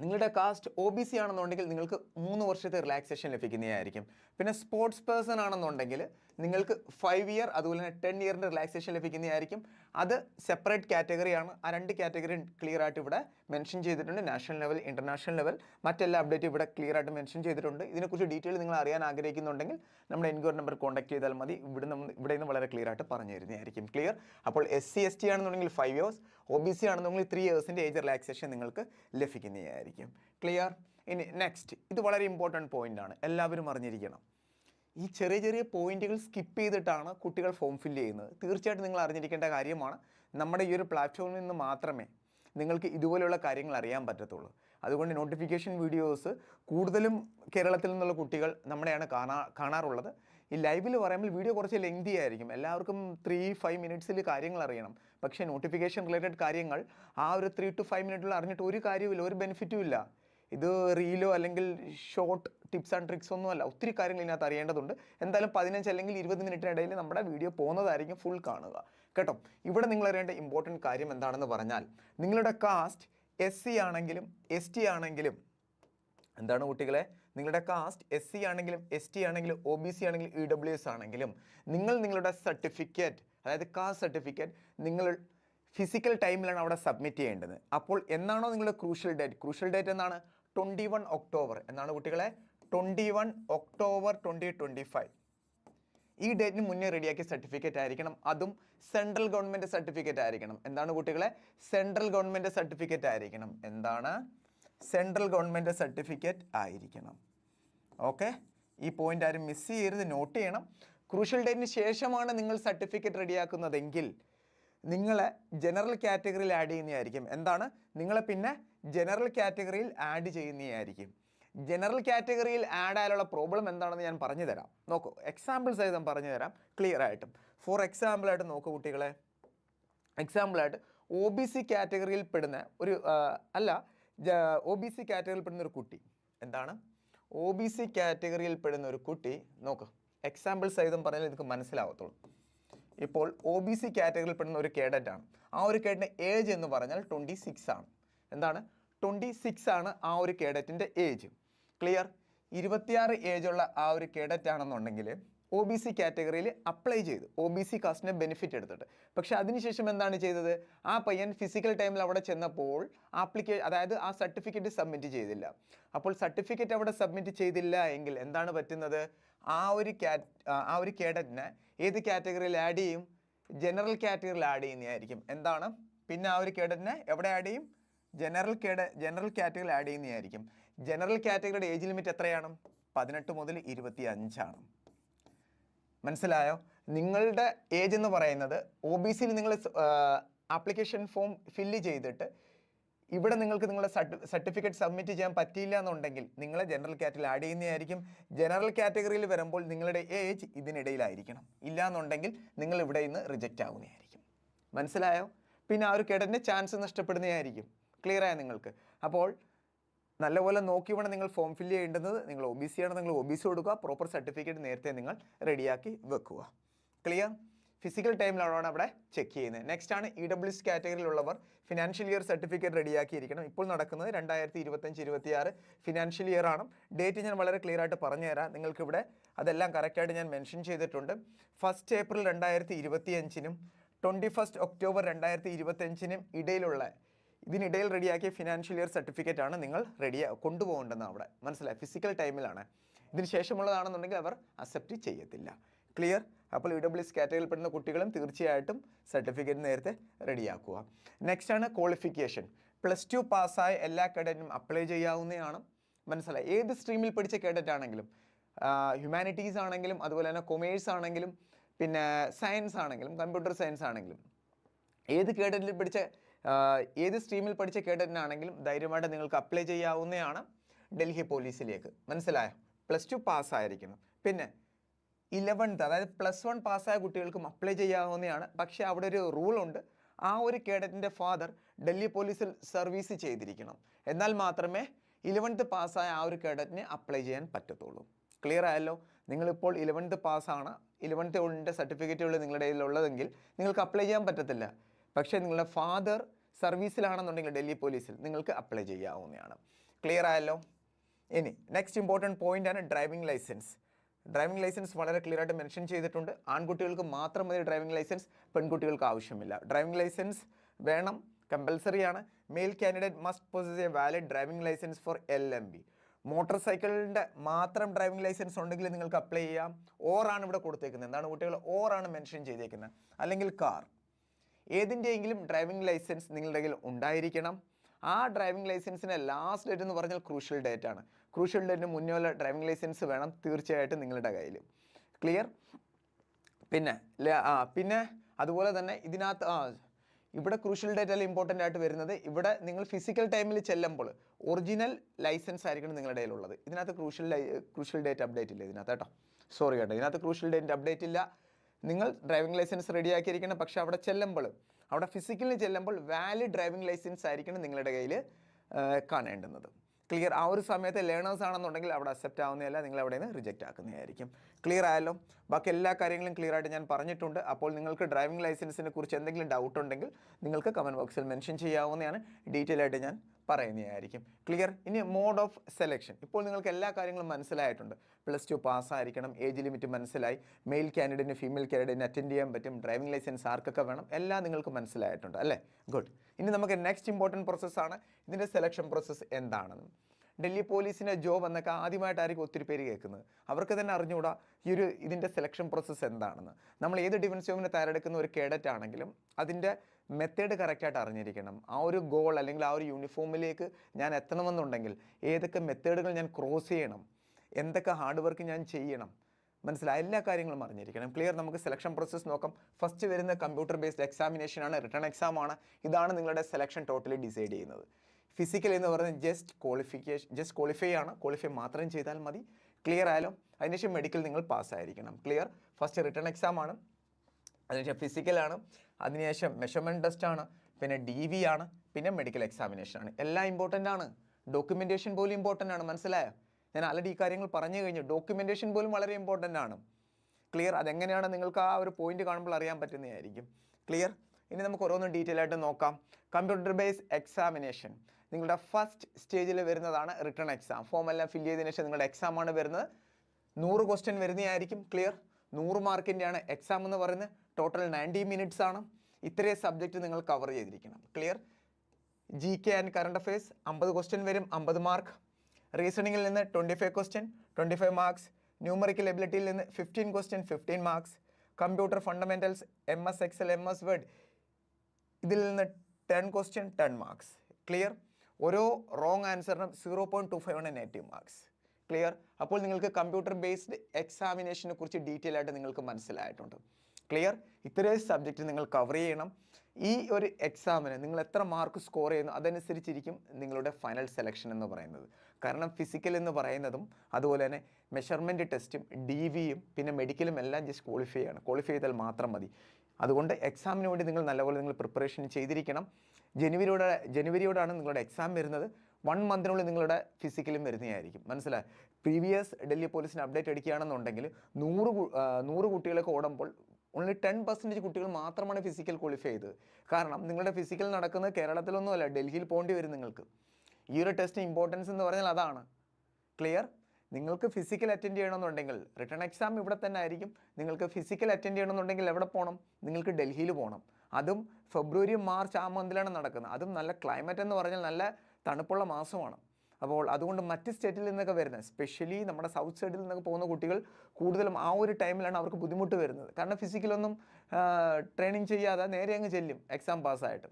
A: നിങ്ങളുടെ കാസ്റ്റ് ഒ ബി സി ആണെന്നുണ്ടെങ്കിൽ നിങ്ങൾക്ക് മൂന്ന് വർഷത്തെ റിലാക്സേഷൻ ലഭിക്കുന്നതായിരിക്കും. പിന്നെ സ്പോർട്സ് പേഴ്സൺ ആണെന്നുണ്ടെങ്കിൽ നിങ്ങൾക്ക് ഫൈവ് ഇയർ അതുപോലെ തന്നെ ടെൻ ഇയറിന്റെ റിലാക്സേഷൻ ലഭിക്കുന്നതായിരിക്കും. അത് സെപ്പറേറ്റ് കാറ്റഗറിയാണ് ആ രണ്ട് കാറ്റഗറി ക്ലിയർ ആയിട്ട് ഇവിടെ മെൻഷൻ ചെയ്തിട്ടുണ്ട്. നാഷണൽ ലെവൽ ഇന്റർനാഷണൽ ലെവൽ മറ്റെല്ലാ അപ്ഡേറ്റ് ഇവിടെ ക്ലിയർ ആയിട്ട് മെൻഷൻ ചെയ്തിട്ടുണ്ട്. ഇതിനെക്കുറിച്ച് ഡീറ്റെയിൽ നിങ്ങൾ അറിയാൻ ആഗ്രഹിക്കുന്നുണ്ടെങ്കിൽ നമ്മുടെ എൻക്വയറി നമ്പർ കോൺടാക്ട് ചെയ്താൽ മതി. ഇവിടെ നമ്മൾ ഇവിടെ നിന്ന് വളരെ ക്ലിയർ ആയിട്ട് പറഞ്ഞു തരുന്നതായിരിക്കും. ക്ലിയർ അപ്പോൾ എസ് സി എസ് ടി ആണെന്നുണ്ടെങ്കിൽ five years O B C ആണെന്നുണ്ടെങ്കിൽ ത്രീ ഇയേഴ്സിന്റെ ഏജ് റിലാക്സേഷൻ നിങ്ങൾക്ക് ലഭിക്കുന്നതായിരിക്കും. ക്ലിയർ ഇനി നെക്സ്റ്റ് ഇത് വളരെ ഇമ്പോർട്ടന്റ് പോയിന്റ് ആണ്. എല്ലാവരും അറിഞ്ഞിരിക്കണം. ഈ ചെറിയ ചെറിയ പോയിന്റുകൾ സ്കിപ്പ് ചെയ്തിട്ടാണ് കുട്ടികൾ ഫോം ഫില്ല് ചെയ്യുന്നത്. തീർച്ചയായിട്ടും നിങ്ങൾ അറിഞ്ഞിരിക്കേണ്ട കാര്യമാണ്. നമ്മുടെ ഈ ഒരു പ്ലാറ്റ്ഫോമിൽ നിന്ന് മാത്രമേ നിങ്ങൾക്ക് ഇതുപോലെയുള്ള കാര്യങ്ങൾ അറിയാൻ പറ്റത്തുള്ളൂ. അതുകൊണ്ട് നോട്ടിഫിക്കേഷൻ വീഡിയോസ് കൂടുതലും കേരളത്തിൽ നിന്നുള്ള കുട്ടികൾ നമ്മുടെയാണ് കാണാ കാണാറുള്ളത്. ഈ ലൈവിൽ പറയുമ്പോൾ വീഡിയോ കുറച്ച് ലെങ്തി ആയിരിക്കും. എല്ലാവർക്കും ത്രീ ഫൈവ് മിനിറ്റ്സിൽ കാര്യങ്ങൾ അറിയണം. പക്ഷേ നോട്ടിഫിക്കേഷൻ റിലേറ്റഡ് കാര്യങ്ങൾ ആ ഒരു ത്രീ ടു ഫൈവ് മിനിറ്റിൽ അറിഞ്ഞിട്ട് ഒരു കാര്യവുമില്ല ഒരു ബെനിഫിറ്റും ഇത് റീലോ അല്ലെങ്കിൽ ഷോർട്ട് ടിപ്സ് ആൻഡ് ട്രിക്സ് ഒന്നും അല്ല ഒത്തിരി കാര്യങ്ങൾ ഇതിനകത്ത് അറിയേണ്ടതുണ്ട്. എന്തായാലും പതിനഞ്ച് അല്ലെങ്കിൽ ഇരുപത് മിനിറ്റിനിടയിൽ നമ്മുടെ വീഡിയോ പോകുന്നതായിരിക്കും ഫുൾ കാണുക. കേട്ടോ? ഇവിടെ നിങ്ങൾ അറിയേണ്ട ഇമ്പോർട്ടന്റ് കാര്യം എന്താണെന്ന് പറഞ്ഞാൽ നിങ്ങളുടെ കാസ്റ്റ് എസ് സി ആണെങ്കിലും എസ് ടി ആണെങ്കിലും എന്താണ് കുട്ടികളെ? നിങ്ങളുടെ കാസ്റ്റ് എസ് സി ആണെങ്കിലും എസ് ടി ആണെങ്കിലും ഒ ബി സി ആണെങ്കിലും ഇ ഡബ്ല്യു എസ് ആണെങ്കിലും നിങ്ങൾ നിങ്ങളുടെ സർട്ടിഫിക്കറ്റ് അതായത് കാസ്റ്റ് സർട്ടിഫിക്കറ്റ് നിങ്ങൾ ഫിസിക്കൽ ടൈമിലാണ് അവിടെ സബ്മിറ്റ് ചെയ്യേണ്ടത്. അപ്പോൾ എന്നാണോ നിങ്ങളുടെ ക്രൂഷ്യൽ ഡേറ്റ് ക്രൂഷ്യൽ ഡേറ്റ് എന്നാണ്? ട്വന്റി വൺ ഒക്ടോബർ എന്നാണ് കുട്ടികളെ? Twenty one October twenty twenty five ഈ ഡേറ്റിന് മുന്നേ റെഡിയാക്കിയ സർട്ടിഫിക്കറ്റ് ആയിരിക്കണം. അതും സെൻട്രൽ ഗവൺമെന്റ് സർട്ടിഫിക്കറ്റ് ആയിരിക്കണം. എന്താണ് കുട്ടികളെ? സെൻട്രൽ ഗവൺമെന്റ് സർട്ടിഫിക്കറ്റ് ആയിരിക്കണം. എന്താണ്? സെൻട്രൽ ഗവൺമെന്റ് സർട്ടിഫിക്കറ്റ് ആയിരിക്കണം. ഓക്കെ ഈ പോയിന്റ് ആരും മിസ് ചെയ്യരുത്. നോട്ട് ചെയ്യണം. ക്രൂഷ്യൽ ഡേറ്റിന് ശേഷമാണ് നിങ്ങൾ സർട്ടിഫിക്കറ്റ് റെഡിയാക്കുന്നതെങ്കിൽ നിങ്ങളെ ജനറൽ കാറ്റഗറിയിൽ ആഡ് ചെയ്യുന്നതായിരിക്കും. എന്താണ്? നിങ്ങളെ പിന്നെ ജനറൽ കാറ്റഗറിയിൽ ആഡ് ചെയ്യുന്നതായിരിക്കും. ജനറൽ കാറ്റഗറിയിൽ ആഡ് ആയാലുള്ള പ്രോബ്ലം എന്താണെന്ന് ഞാൻ പറഞ്ഞു തരാം. നോക്കൂ എക്സാമ്പിൾ സഹിതം പറഞ്ഞു തരാം ക്ലിയർ ആയിട്ടും. ഫോർ എക്സാമ്പിൾ ആയിട്ട് നോക്കൂ കുട്ടികളെ. എക്സാമ്പിളായിട്ട് ഒ ബി സി കാറ്റഗറിയിൽ പെടുന്ന ഒരു അല്ല ഒ ബി സി കാറ്റഗറിയിൽ പെടുന്ന ഒരു കുട്ടി. എന്താണ്? ഒ ബി സി കാറ്റഗറിയിൽ പെടുന്ന ഒരു കുട്ടി നോക്ക് എക്സാമ്പിൾ സഹിതം പറഞ്ഞാൽ നിങ്ങൾക്ക് മനസ്സിലാവത്തുള്ളൂ. ഇപ്പോൾ ഒ ബി സി കാറ്റഗറിയിൽ പെടുന്ന ഒരു കേഡറ്റ് ആണ്. ആ ഒരു കേഡറ്റിന്റെ ഏജ് എന്ന് പറഞ്ഞാൽ ട്വന്റി സിക്സ് ആണ്. എന്താണ്? ട്വന്റി സിക്സ് ആണ് ആ ഒരു കേഡറ്റിന്റെ ഏജ് ക്ലിയർ. ഇരുപത്തിയാറ് ഏജുള്ള ആ ഒരു കേഡറ്റ് ആണെന്നുണ്ടെങ്കിൽ ഒ ബി സി കാറ്റഗറിയിൽ അപ്ലൈ ചെയ്തു. ഒ ബി സി കാസ്റ്റിന് ബെനിഫിറ്റ് എടുത്തിട്ട്. പക്ഷേ അതിനുശേഷം എന്താണ് ചെയ്തത്? ആ പയ്യൻ ഫിസിക്കൽ ടൈമിൽ അവിടെ ചെന്നപ്പോൾ ആപ്ലിക്കേ അതായത് ആ സർട്ടിഫിക്കറ്റ് സബ്മിറ്റ് ചെയ്തില്ല. അപ്പോൾ സർട്ടിഫിക്കറ്റ് അവിടെ സബ്മിറ്റ് ചെയ്തില്ല എങ്കിൽ എന്താണ് പറ്റുന്നത്? ആ ഒരു ആ ഒരു കേഡറ്റിനെ ഏത് കാറ്റഗറിയിൽ ആഡ് ചെയ്യും? ജനറൽ കാറ്റഗറിയിൽ ആഡ് ചെയ്യുന്നതായിരിക്കും എന്താണ്? പിന്നെ ആ ഒരു കേഡറ്റിനെ എവിടെ ആഡ് ചെയ്യും? ജനറൽ കേഡ ജനറൽ കാറ്റഗറിയിൽ ആഡ് ചെയ്യുന്നതായിരിക്കും ജനറൽ കാറ്റഗറിയുടെ ഏജ് ലിമിറ്റ് എത്രയാണ്? പതിനെട്ട് മുതൽ ഇരുപത്തി അഞ്ചാണ് മനസ്സിലായോ? നിങ്ങളുടെ ഏജ് എന്ന് പറയുന്നത് ഒ ബി സിയിൽ നിങ്ങൾ ആപ്ലിക്കേഷൻ ഫോം ഫില്ല് ചെയ്തിട്ട് ഇവിടെ നിങ്ങൾക്ക് നിങ്ങളുടെ സർട്ടിഫിക്കറ്റ് സബ്മിറ്റ് ചെയ്യാൻ പറ്റിയില്ല എന്നുണ്ടെങ്കിൽ നിങ്ങളെ ജനറൽ കാറ്റഗറിയിൽ ആഡ് ചെയ്യുന്നതായിരിക്കും. ജനറൽ കാറ്റഗറിയിൽ വരുമ്പോൾ നിങ്ങളുടെ ഏജ് ഇതിനിടയിലായിരിക്കണം. ഇല്ല എന്നുണ്ടെങ്കിൽ നിങ്ങൾ ഇവിടെ നിന്ന് റിജക്റ്റ് ആവുന്നതായിരിക്കും. മനസ്സിലായോ? പിന്നെ ആ ഒരു കേടന്റെ ചാൻസ് നഷ്ടപ്പെടുന്നതായിരിക്കും. ക്ലിയർ ആയ നിങ്ങൾക്ക്? അപ്പോൾ നല്ലപോലെ നോക്കി വേണം നിങ്ങൾ ഫോം ഫില്ല് ചെയ്യേണ്ടത്. നിങ്ങൾ ഒ ബി സി ആണ് നിങ്ങൾ ഒ ബി സി കൊടുക്കുക. പ്രോപ്പർ സർട്ടിഫിക്കറ്റ് നേരത്തെ നിങ്ങൾ റെഡിയാക്കി വെക്കുക. ക്ലിയർ ഫിസിക്കൽ ടൈമിലാണ് അവിടെ ചെക്ക് ചെയ്യുന്നത്. നെക്സ്റ്റ് ആണ് ഇ ഡബ്ല്യു എസ് കാറ്റഗറിയിലുള്ളവർ ഫിനാൻഷ്യൽ ഇയർ സർട്ടിഫിക്കറ്റ് റെഡിയാക്കിയിരിക്കണം ഇപ്പോൾ നടക്കുന്നത് രണ്ടായിരത്തി ഇരുപത്തഞ്ച് ഇരുപത്തിയാറ് ഫിനാൻഷ്യൽ ഇയർ ആണ്. ഡേറ്റ് ഞാൻ വളരെ ക്ലിയർ ആയിട്ട് പറഞ്ഞു പറഞ്ഞുതരാം നിങ്ങൾക്കിവിടെ അതെല്ലാം കറക്റ്റായിട്ട് ഞാൻ മെൻഷൻ ചെയ്തിട്ടുണ്ട്. ഫസ്റ്റ് ഏപ്രിൽ രണ്ടായിരത്തി ഇരുപത്തിയഞ്ചിനും ട്വന്റി ഫസ്റ്റ് ഒക്ടോബർ രണ്ടായിരത്തി ഇരുപത്തഞ്ചിനും ഇടയിലുള്ള ഇതിനിടയിൽ റെഡിയാക്കിയ ഫിനാൻഷ്യൽ ഇയർ സർട്ടിഫിക്കറ്റ് ആണ് നിങ്ങൾ റെഡി കൊണ്ടുപോകേണ്ടത് അവിടെ. മനസ്സിലായി? ഫിസിക്കൽ ടൈമിലാണ് ഇതിന് ശേഷമുള്ളതാണെന്നുണ്ടെങ്കിൽ അവർ അക്സെപ്റ്റ് ചെയ്യത്തില്ല. ക്ലിയർ അപ്പോൾ ഇ ഡബ്ല്യു എസ് കാറ്റഗറിയിൽ പെടുന്ന കുട്ടികളും തീർച്ചയായിട്ടും സർട്ടിഫിക്കറ്റ് നേരത്തെ റെഡിയാക്കുക നെക്സ്റ്റ് ആണ് ക്വാളിഫിക്കേഷൻ പ്ലസ് ടു പാസ്സായ എല്ലാ കേഡറ്റിനും അപ്ലൈ ചെയ്യാവുന്നതാണ്. മനസ്സിലായി? ഏത് സ്ട്രീമിൽ പഠിച്ച കേഡറ്റ് ആണെങ്കിലും ഹ്യൂമാനിറ്റീസ് ആണെങ്കിലും അതുപോലെ തന്നെ കൊമേഴ്സ് ആണെങ്കിലും പിന്നെ സയൻസ് ആണെങ്കിലും കമ്പ്യൂട്ടർ സയൻസ് ആണെങ്കിലും ഏത് കേഡറ്റിൽ പഠിച്ച ഏത് സ്ട്രീമിൽ പഠിച്ച കേഡറ്റിനാണെങ്കിലും ധൈര്യമായിട്ട് നിങ്ങൾക്ക് അപ്ലൈ ചെയ്യാവുന്നതാണ് ഡൽഹി പോലീസിലേക്ക്. മനസ്സിലായോ? പ്ലസ് ടു പാസ്സായിരിക്കണം പിന്നെ ഇലവൻത്ത് അതായത് പ്ലസ് വൺ പാസ്സായ കുട്ടികൾക്കും അപ്ലൈ ചെയ്യാവുന്നതാണ്. പക്ഷേ അവിടെ ഒരു റൂളുണ്ട് ആ ഒരു കേഡറ്റിന്റെ ഫാദർ ഡൽഹി പോലീസിൽ സർവീസ് ചെയ്തിരിക്കണം. എന്നാൽ മാത്രമേ ഇലവൻത്ത് പാസ്സായ ആ ഒരു കേഡറ്റിന് അപ്ലൈ ചെയ്യാൻ പറ്റത്തുള്ളൂ. ക്ലിയർ ആയല്ലോ? നിങ്ങളിപ്പോൾ ഇലവൻത്ത് പാസ്സാണ് ഇലവൻത്ത് ഉണ്ട് സർട്ടിഫിക്കറ്റുകൾ നിങ്ങളുടെ കയ്യിലുള്ളതെങ്കിൽ നിങ്ങൾക്ക് അപ്ലൈ ചെയ്യാൻ പറ്റത്തില്ല. പക്ഷേ നിങ്ങളുടെ ഫാദർ സർവീസിലാണെന്നുണ്ടെങ്കിൽ ഡൽഹി പോലീസിൽ നിങ്ങൾക്ക് അപ്ലൈ ചെയ്യാവുന്നതാണ്. ക്ലിയർ ആയല്ലോ? ഇനി നെക്സ്റ്റ് ഇമ്പോർട്ടന്റ് പോയിന്റ് ആണ് ഡ്രൈവിംഗ് ലൈസൻസ് ഡ്രൈവിംഗ് ലൈസൻസ് വളരെ ക്ലിയർ ആയിട്ട് മെൻഷൻ ചെയ്തിട്ടുണ്ട്. ആൺകുട്ടികൾക്ക് മാത്രം മതി ഡ്രൈവിംഗ് ലൈസൻസ് പെൺകുട്ടികൾക്ക് ആവശ്യമില്ല. ഡ്രൈവിംഗ് ലൈസൻസ് വേണം കമ്പൽസറിയാണ് male candidate must possess a valid driving licence for L M B motor സൈക്കിളിന്റെ മാത്രം ഡ്രൈവിംഗ് ലൈസൻസ് ഉണ്ടെങ്കിൽ നിങ്ങൾക്ക് അപ്ലൈ ചെയ്യാം. ഓറാണ് ഇവിടെ കൊടുത്തേക്കുന്നത്. എന്താണ് കുട്ടികൾ? ഓറാണ് മെൻഷൻ ചെയ്തേക്കുന്നത്. അല്ലെങ്കിൽ കാർ ഏതിന്റെയെങ്കിലും ഡ്രൈവിംഗ് ലൈസൻസ് നിങ്ങളുടെ കയ്യിൽ ഉണ്ടായിരിക്കണം. ആ ഡ്രൈവിംഗ് ലൈസൻസിന്റെ ലാസ്റ്റ് ഡേറ്റ് എന്ന് പറഞ്ഞാൽ ക്രൂഷ്യൽ ഡേറ്റ് ആണ്. ക്രൂഷ്യൽ ഡേറ്റിന് മുന്നേ ഉള്ള ഡ്രൈവിംഗ് ലൈസൻസ് വേണം തീർച്ചയായിട്ടും നിങ്ങളുടെ കയ്യിൽ. ക്ലിയർ? പിന്നെ ആ പിന്നെ അതുപോലെ തന്നെ ഇതിനകത്ത് ആ ഇവിടെ ക്രൂഷ്യൽ ഡേറ്റ് അല്ല ഇമ്പോർട്ടന്റ് ആയിട്ട് വരുന്നത്. ഇവിടെ നിങ്ങൾ ഫിസിക്കൽ ടൈമിൽ ചെല്ലുമ്പോൾ ഒറിജിനൽ ലൈസൻസ് ആയിരിക്കണം നിങ്ങളുടെ കയ്യിലുള്ളത്. ഇതിനകത്ത് ക്രൂഷ്യൽ ക്രൂഷ്യൽ ഡേറ്റ് അപ്ഡേറ്റ് ഇല്ല ഇതിനകത്ത് കേട്ടോ. സോറി കേട്ടോ ഇതിനകത്ത് ക്രൂഷ്യൽ ഡേറ്റ് അപ്ഡേറ്റ് ഇല്ല. നിങ്ങൾ ഡ്രൈവിംഗ് ലൈസൻസ് റെഡിയാക്കിയിരിക്കണം പക്ഷേ അവിടെ ചെല്ലുമ്പോൾ അവിടെ ഫിസിക്കലിന് ചെല്ലുമ്പോൾ വാലിഡ് ഡ്രൈവിംഗ് ലൈസൻസ് ആയിരിക്കണം നിങ്ങളുടെ കയ്യിൽ കാണേണ്ടുന്നത്. ക്ലിയർ ആ ഒരു സമയത്ത് ലേണേഴ്സ് ആണെന്നുണ്ടെങ്കിൽ അവിടെ അക്സെപ്റ്റ് ആവുന്നതല്ല നിങ്ങൾ അവിടെ നിന്ന് റിജക്റ്റ് ആക്കുന്നതായിരിക്കും. ക്ലിയർ ആയല്ലോ? ബാക്കി എല്ലാ കാര്യങ്ങളും ക്ലിയർ ആയിട്ട് ഞാൻ പറഞ്ഞിട്ടുണ്ട്. അപ്പോൾ നിങ്ങൾക്ക് ഡ്രൈവിംഗ് ലൈസൻസിനെ കുറിച്ച് എന്തെങ്കിലും ഡൗട്ട് ഉണ്ടെങ്കിൽ നിങ്ങൾക്ക് കമന്റ് ബോക്സിൽ മെൻഷൻ ചെയ്യാവുന്നതാണ്. ഡീറ്റെയിൽ ആയിട്ട് ഞാൻ പറയുന്നതായിരിക്കും. ക്ലിയർ ഇനി മോഡ് ഓഫ് സെലക്ഷൻ ഇപ്പോൾ നിങ്ങൾക്ക് എല്ലാ കാര്യങ്ങളും മനസ്സിലായിട്ടുണ്ട്. പ്ലസ് ടു പാസ്സായിരിക്കണം ഏജ് ലിമിറ്റ് മനസ്സിലായി. മെയിൽ കാൻഡിഡേറ്റിന് ഫീമെയിൽ കാൻഡിഡേറ്റിന് അറ്റൻഡ് ചെയ്യാൻ പറ്റും. ഡ്രൈവിംഗ് ലൈസൻസ് ആർക്കൊക്കെ വേണം? എല്ലാം നിങ്ങൾക്ക് മനസ്സിലായിട്ടുണ്ട് അല്ലേ? ഗുഡ് ഇനി നമുക്ക് നെക്സ്റ്റ് ഇമ്പോർട്ടന്റ് പ്രോസസ്സാണ് ഇതിന്റെ സെലക്ഷൻ പ്രോസസ്സ് എന്താണെന്ന്. ഡൽഹി പോലീസിന്റെ ജോബ് എന്നൊക്കെ ആദ്യമായിട്ടായിരിക്കും ഒത്തിരി പേര് കേൾക്കുന്നത്. അവർക്ക് തന്നെ അറിഞ്ഞുകൂടാ ഈ ഒരു ഇതിന്റെ സെലക്ഷൻ പ്രോസസ്സ് എന്താണെന്ന്. നമ്മൾ ഏത് ഡിഫൻസ് ജോബിന് തയ്യാറെടുക്കുന്ന ഒരു കേഡറ്റ് ആണെങ്കിലും അതിന്റെ മെത്തേഡ് കറക്റ്റായിട്ട് അറിഞ്ഞിരിക്കണം. ആ ഒരു ഗോൾ അല്ലെങ്കിൽ ആ ഒരു യൂണിഫോമിലേക്ക് ഞാൻ എത്തണമെന്നുണ്ടെങ്കിൽ ഏതൊക്കെ മെത്തേഡുകൾ ഞാൻ ക്രോസ് ചെയ്യണം? എന്തൊക്കെ ഹാർഡ് വർക്ക് ഞാൻ ചെയ്യണം? മനസ്സിലായ? എല്ലാ കാര്യങ്ങളും അറിഞ്ഞിരിക്കണം. ക്ലിയർ നമുക്ക് സെലക്ഷൻ പ്രോസസ്സ് നോക്കാം. ഫസ്റ്റ് വരുന്ന കമ്പ്യൂട്ടർ ബേസ്ഡ് എക്സാമിനേഷൻ ആണ് റിട്ടേൺ എക്സാം ആണ്. ഇതാണ് നിങ്ങളുടെ സെലക്ഷൻ ടോട്ടലി ഡിസൈഡ് ചെയ്യുന്നത്. ഫിസിക്കൽ എന്ന് പറയുന്നത് ജസ്റ്റ് ക്വാളിഫിക്കേഷൻ ജസ്റ്റ് ക്വാളിഫൈ ആണ്. ക്വാളിഫൈ മാത്രം ചെയ്താൽ മതി. ക്ലിയർ ആയാലും? അതിനുശേഷം മെഡിക്കൽ നിങ്ങൾ പാസ്സായിരിക്കണം ക്ലിയർ ഫസ്റ്റ് റിട്ടേൺ എക്സാം ആണ്. അതിനുശേഷം ഫിസിക്കലാണ് അതിനുശേഷം മെഷർമെന്റ് ടെസ്റ്റ് ആണ് പിന്നെ ഡി വി ആണ് പിന്നെ മെഡിക്കൽ എക്സാമിനേഷൻ ആണ്. എല്ലാം ഇമ്പോർട്ടന്റ് ആണ്. ഡോക്യുമെന്റേഷൻ പോലും ഇമ്പോർട്ടന്റ് ആണ് മനസ്സിലായോ? ഞാൻ ആൾറെഡി ഈ കാര്യങ്ങൾ പറഞ്ഞു കഴിഞ്ഞു. ഡോക്യുമെന്റേഷൻ പോലും വളരെ ഇമ്പോർട്ടന്റ് ആണ്. ക്ലിയർ അതെങ്ങനെയാണ് നിങ്ങൾക്ക് ആ ഒരു പോയിന്റ് കാണുമ്പോൾ അറിയാൻ പറ്റുന്നതായിരിക്കും. ക്ലിയർ ഇനി നമുക്ക് ഓരോന്നും ഡീറ്റെയിൽ ആയിട്ട് നോക്കാം. കമ്പ്യൂട്ടർ ബേസ് എക്സാമിനേഷൻ നിങ്ങളുടെ ഫസ്റ്റ് സ്റ്റേജിൽ വരുന്നതാണ് റിട്ടേൺ എക്സാം ഫോം എല്ലാം ഫില്ല് ചെയ്തതിനു ശേഷം നിങ്ങളുടെ എക്സാമാണ് വരുന്നത്. നൂറ് ക്വസ്റ്റ്യൻ വരുന്നതായിരിക്കും. ക്ലിയർ നൂറ് മാർക്കിന്റെയാണ് എക്സാം എന്ന് പറയുന്നത്. ടോട്ടൽ നയന്റി മിനിറ്റ്സ് ആണ്. ഇത്രയും സബ്ജക്റ്റ് നിങ്ങൾ കവർ ചെയ്തിരിക്കണം. Clear G K and current affairs അമ്പത് ക്വസ്റ്റ്യൻ വരും അമ്പത് മാർക്ക് റീസണിങ്ങിൽ നിന്ന് twenty five question twenty five marks numerical എബിലിറ്റിയിൽ നിന്ന് fifteen question fifteen marks computer fundamentals M S Excel M S Word ഇതിൽ നിന്ന് ten question ten marks clear ഓരോ wrong ആൻസറിനും സീറോ പോയിന്റ് ടു ഫൈവ് ആണ് നെഗറ്റീവ് മാർക്സ് ക്ലിയർ അപ്പോൾ നിങ്ങൾക്ക് computer based എക്സാമിനേഷനെ കുറിച്ച് detail ആയിട്ട് നിങ്ങൾക്ക് മനസ്സിലായിട്ടുണ്ട്. ക്ലിയർ ഇത്രയും സബ്ജക്റ്റ് നിങ്ങൾ കവർ ചെയ്യണം. ഈ ഒരു എക്സാമിന് നിങ്ങൾ എത്ര മാർക്ക് സ്കോർ ചെയ്യുന്നു അതനുസരിച്ചിരിക്കും നിങ്ങളുടെ ഫൈനൽ സെലക്ഷൻ എന്ന് പറയുന്നത്. കാരണം ഫിസിക്കൽ എന്ന് പറയുന്നതും അതുപോലെ തന്നെ മെഷർമെന്റ് ടെസ്റ്റും ഡി വിയും പിന്നെ മെഡിക്കലും എല്ലാം ജസ്റ്റ് ക്വാളിഫൈ ആണ്. ക്വാളിഫൈ ചെയ്താൽ മാത്രം മതി. അതുകൊണ്ട് എക്സാമിന് വേണ്ടി നിങ്ങൾ നല്ലപോലെ നിങ്ങൾ പ്രിപ്പറേഷൻ ചെയ്തിരിക്കണം. ജനുവരിയോടെ ജനുവരിയോടാണ് നിങ്ങളുടെ എക്സാം വരുന്നത്. വൺ മന്തിനുള്ളിൽ നിങ്ങളുടെ ഫിസിക്കലും വരുന്നതായിരിക്കും. മനസ്സിലായി? പ്രീവിയസ് ഡൽഹി പോലീസിന് അപ്ഡേറ്റ് അടിക്കുകയാണെന്നുണ്ടെങ്കിൽ നൂറ് നൂറ് കുട്ടികളൊക്കെ ഓടുമ്പോൾ ഓൺലി ടെൻ പെർസെന്റേജ് കുട്ടികൾ മാത്രമാണ് ഫിസിക്കൽ ക്വാളിഫൈ ചെയ്തത്. കാരണം നിങ്ങളുടെ ഫിസിക്കൽ നടക്കുന്നത് കേരളത്തിലൊന്നുമല്ല ഡൽഹിയിൽ പോകേണ്ടി വരും നിങ്ങൾക്ക്. ഈ ഒരു ടെസ്റ്റ് ഇമ്പോർട്ടൻസ് എന്ന് പറഞ്ഞാൽ അതാണ്. ക്ലിയർ നിങ്ങൾക്ക് ഫിസിക്കൽ അറ്റൻഡ് ചെയ്യണമെന്നുണ്ടെങ്കിൽ റിട്ടേൺ എക്സാം ഇവിടെ തന്നെ ആയിരിക്കും. നിങ്ങൾക്ക് ഫിസിക്കൽ അറ്റൻഡ് ചെയ്യണമെന്നുണ്ടെങ്കിൽ എവിടെ പോകണം? നിങ്ങൾക്ക് ഡൽഹിയിൽ പോകണം. അതും ഫെബ്രുവരി മാർച്ച് ആ മന്തിലാണ് നടക്കുന്നത്. അതും നല്ല ക്ലൈമറ്റ് എന്ന് പറഞ്ഞാൽ നല്ല തണുപ്പുള്ള മാസമാണ്. അപ്പോൾ അതുകൊണ്ട് മറ്റ് സ്റ്റേറ്റിൽ നിന്നൊക്കെ വരുന്ന സ്പെഷ്യലി നമ്മുടെ സൗത്ത് സൈഡിൽ നിന്നൊക്കെ പോകുന്ന കുട്ടികൾ കൂടുതലും ആ ഒരു ടൈമിലാണ് അവർക്ക് ബുദ്ധിമുട്ട് വരുന്നത്. കാരണം ഫിസിക്കലൊന്നും ട്രെയിനിങ് ചെയ്യാതെ നേരെ അങ്ങ് ചെല്ലും എക്സാം പാസ്സായിട്ട്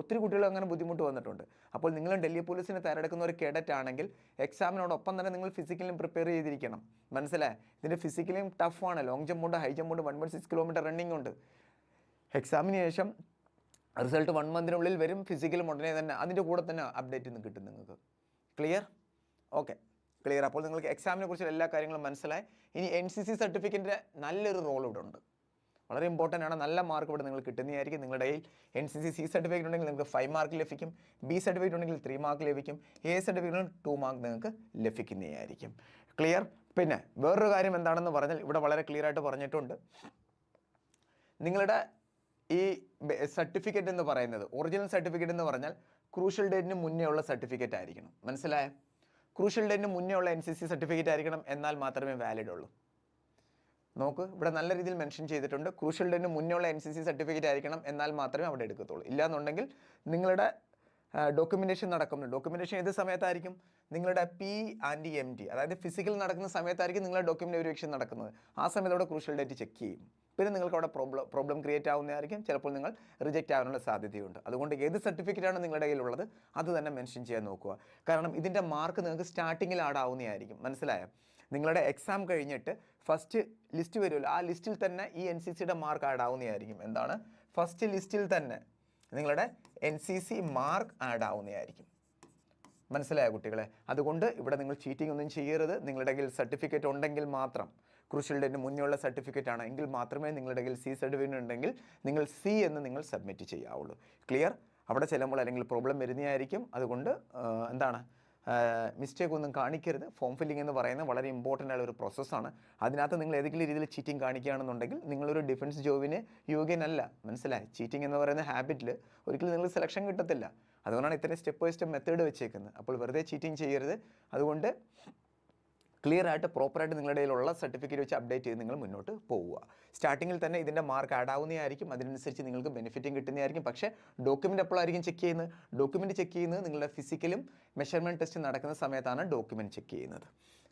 A: ഒത്തിരി കുട്ടികൾ അങ്ങനെ ബുദ്ധിമുട്ട് വന്നിട്ടുണ്ട്. അപ്പോൾ നിങ്ങളും ഡൽഹി പോലീസിനെ തയ്യാറെടുക്കുന്ന ഒരു കേഡറ്റ് ആണെങ്കിൽ എക്സാമിനോടൊപ്പം തന്നെ നിങ്ങൾ ഫിസിക്കലും പ്രിപ്പയർ ചെയ്തിരിക്കണം. മനസ്സിലായി? ഇതിന്റെ ഫിസിക്കലും ടഫാണ് ലോങ് ജമ്പ് ഉണ്ട് ഹൈ ജമ്പ് ഉണ്ട് one point six kilometre running ഉണ്ട്. എക്സാമിന് ശേഷം റിസൾട്ട് വൺ മന്തിനുള്ളിൽ വരും ഫിസിക്കലും ഉടനെ തന്നെ അതിന്റെ കൂടെ തന്നെ അപ്ഡേറ്റ് കിട്ടും നിങ്ങൾക്ക്. ക്ലിയർ ഓക്കെ ക്ലിയർ അപ്പോൾ നിങ്ങൾക്ക് എക്സാമിനെ കുറിച്ചുള്ള എല്ലാ കാര്യങ്ങളും മനസ്സിലായി. ഇനി എൻ സി സി സർട്ടിഫിക്കറ്റിന്റെ നല്ലൊരു റോൾ ഇവിടെ ഉണ്ട്. വളരെ ഇമ്പോർട്ടന്റ് ആണ്. നല്ല മാർക്ക് ഇവിടെ നിങ്ങൾ കിട്ടുന്നതായിരിക്കും. നിങ്ങളുടെ കയ്യിൽ N C C C certificate ഉണ്ടെങ്കിൽ നിങ്ങൾക്ക് ഫൈവ് മാർക്ക് ലഭിക്കും. ബി സർട്ടിഫിക്കറ്റ് ഉണ്ടെങ്കിൽ ത്രീ മാർക്ക് ലഭിക്കും. എ സർട്ടിഫിക്കറ്റ് ഉണ്ടെങ്കിൽ ടു മാർക്ക് നിങ്ങൾക്ക് ലഭിക്കുന്നതായിരിക്കും. ക്ലിയർ പിന്നെ വേറൊരു കാര്യം എന്താണെന്ന് പറഞ്ഞാൽ ഇവിടെ വളരെ ക്ലിയർ ആയിട്ട് പറഞ്ഞിട്ടുണ്ട്. നിങ്ങളുടെ ഈ സർട്ടിഫിക്കറ്റ് എന്ന് പറയുന്നത് ഒറിജിനൽ സർട്ടിഫിക്കറ്റ് എന്ന് പറഞ്ഞാൽ ക്രൂഷ്യൽ ഡേറ്റിന് മുന്നേ ഉള്ള സർട്ടിഫിക്കറ്റ് ആയിരിക്കണം. മനസ്സിലായ? ക്രൂഷ്യൽ ഡേറ്റിന് മുന്നേ ഉള്ള എൻ സി സി സർട്ടിഫിക്കറ്റ് ആയിരിക്കണം എന്നാൽ മാത്രമേ വാലിഡ് ഉള്ളൂ. നോക്ക് ഇവിടെ നല്ല രീതിയിൽ മെൻഷൻ ചെയ്തിട്ടുണ്ട്. ക്രൂഷ്യൽ ഡേറ്റിന് മുന്നേ ഉള്ള എൻ സി സി സർട്ടിഫിക്കറ്റ് ആയിരിക്കണം എന്നാൽ മാത്രമേ അവിടെ എടുക്കത്തുള്ളൂ. ഇല്ലാന്നുണ്ടെങ്കിൽ നിങ്ങളുടെ ഡോക്യുമെന്റേഷൻ നടക്കുന്നു ഡോക്യുമെന്റേഷൻ ഏത് സമയത്തായിരിക്കും? നിങ്ങളുടെ പി ആൻഡ് എം ടി അതായത് ഫിസിക്കൽ നടക്കുന്ന സമയത്തായിരിക്കും നിങ്ങളുടെ ഡോക്യുമെന്റ് വെരിഫിക്കേഷൻ നടക്കുന്നത്. ആ സമയത്ത് അവിടെ ക്രൂഷ്യൽ ഡേറ്റ് ചെക്ക് ചെയ്യും. പിന്നെ നിങ്ങൾക്ക് അവിടെ പ്രോബ്ലം പ്രോബ്ലം ക്രിയേറ്റ് ആവുന്നതായിരിക്കും. ചിലപ്പോൾ നിങ്ങൾ റിജക്റ്റ് ആവാനുള്ള സാധ്യതയുണ്ട്. അതുകൊണ്ട് ഏത് സർട്ടിഫിക്കറ്റാണ് നിങ്ങളുടെ കയ്യിലുള്ളത് അത് തന്നെ മെൻഷൻ ചെയ്യാൻ നോക്കുക. കാരണം ഇതിന്റെ മാർക്ക് നിങ്ങൾക്ക് സ്റ്റാർട്ടിങ്ങിൽ ആഡ് ആവുന്നതായിരിക്കും. മനസ്സിലായോ? നിങ്ങളുടെ എക്സാം കഴിഞ്ഞിട്ട് ഫസ്റ്റ് ലിസ്റ്റ് വരുമല്ലോ. ആ ലിസ്റ്റിൽ തന്നെ ഈ എൻ സി സിയുടെ മാർക്ക് ആഡ് ആവുന്നതായിരിക്കും. എന്താണ്? ഫസ്റ്റ് ലിസ്റ്റിൽ തന്നെ നിങ്ങളുടെ N C C mark add ആവുന്നതായിരിക്കും. മനസ്സിലായ കുട്ടികളെ? അതുകൊണ്ട് ഇവിടെ നിങ്ങൾ ചീറ്റിംഗ് ഒന്നും ചെയ്യരുത്. നിങ്ങളുടെ കയ്യിൽ സർട്ടിഫിക്കറ്റ് ഉണ്ടെങ്കിൽ മാത്രം. ക്രൂഷ്യൽ ഡേറ്റിന് സർട്ടിഫിക്കറ്റ് ആണ്. എങ്കിൽ മാത്രമേ നിങ്ങളുടെ കയ്യിൽ സി സർട്ടിഫിക്കറ്റ് ഉണ്ടെങ്കിൽ നിങ്ങൾ സി എന്ന് നിങ്ങൾ സബ്മിറ്റ് ചെയ്യാവുള്ളൂ. ക്ലിയർ അവിടെ ചെല്ലുമ്പോൾ അല്ലെങ്കിൽ പ്രോബ്ലം വരുന്നതായിരിക്കും. അതുകൊണ്ട് എന്താണ്? മിസ്റ്റേക്ക് ഒന്നും കാണിക്കരുത്. ഫോം ഫില്ലിംഗ് എന്ന് പറയുന്നത് വളരെ ഇമ്പോർട്ടന്റ് ആയ ഒരു പ്രോസസ്സാണ് അതിനകത്ത് നിങ്ങൾ ഏതെങ്കിലും രീതിയിൽ ചീറ്റിംഗ് കാണിക്കുകയാണെന്നുണ്ടെങ്കിൽ നിങ്ങളൊരു ഡിഫൻസ് ജോബിന് യോഗ്യനല്ല. മനസ്സിലായി? ചീറ്റിംഗ് എന്ന് പറയുന്ന ഹാബിറ്റിൽ ഒരിക്കലും നിങ്ങൾ സെലക്ഷൻ കിട്ടത്തില്ല. അതുകൊണ്ടാണ് ഇത്രയും സ്റ്റെപ്പ് ബൈ സ്റ്റെപ്പ് മെത്തേഡ് വെച്ചേക്കുന്നത്. അപ്പോൾ വെറുതെ ചീറ്റിംഗ് ചെയ്യരുത്. അതുകൊണ്ട് ക്ലിയർ ആയിട്ട് പ്രോപ്പറായിട്ട് നിങ്ങളുടെ കയ്യിലുള്ള സർട്ടിഫിക്കറ്റ് വെച്ച് അപ്ഡേറ്റ് ചെയ്ത് നിങ്ങൾ മുന്നോട്ട് പോവുക. സ്റ്റാർട്ടിങ്ങിൽ തന്നെ ഇതിന്റെ മാർക്ക് ആഡ് ആവുന്നതായിരിക്കും അതിനനുസരിച്ച് നിങ്ങൾക്ക് ബെനിഫിറ്റും കിട്ടുന്നതായിരിക്കും. പക്ഷേ ഡോക്യുമെന്റ് എപ്പോഴായിരിക്കും ചെക്ക് ചെയ്യുന്നത്? ഡോക്യുമെന്റ് ചെക്ക് ചെയ്യുന്നത് നിങ്ങളുടെ ഫിസിക്കലും മെഷർമെന്റ് ടെസ്റ്റ് നടക്കുന്ന സമയത്താണ് ഡോക്യുമെന്റ് ചെക്ക് ചെയ്യുന്നത്.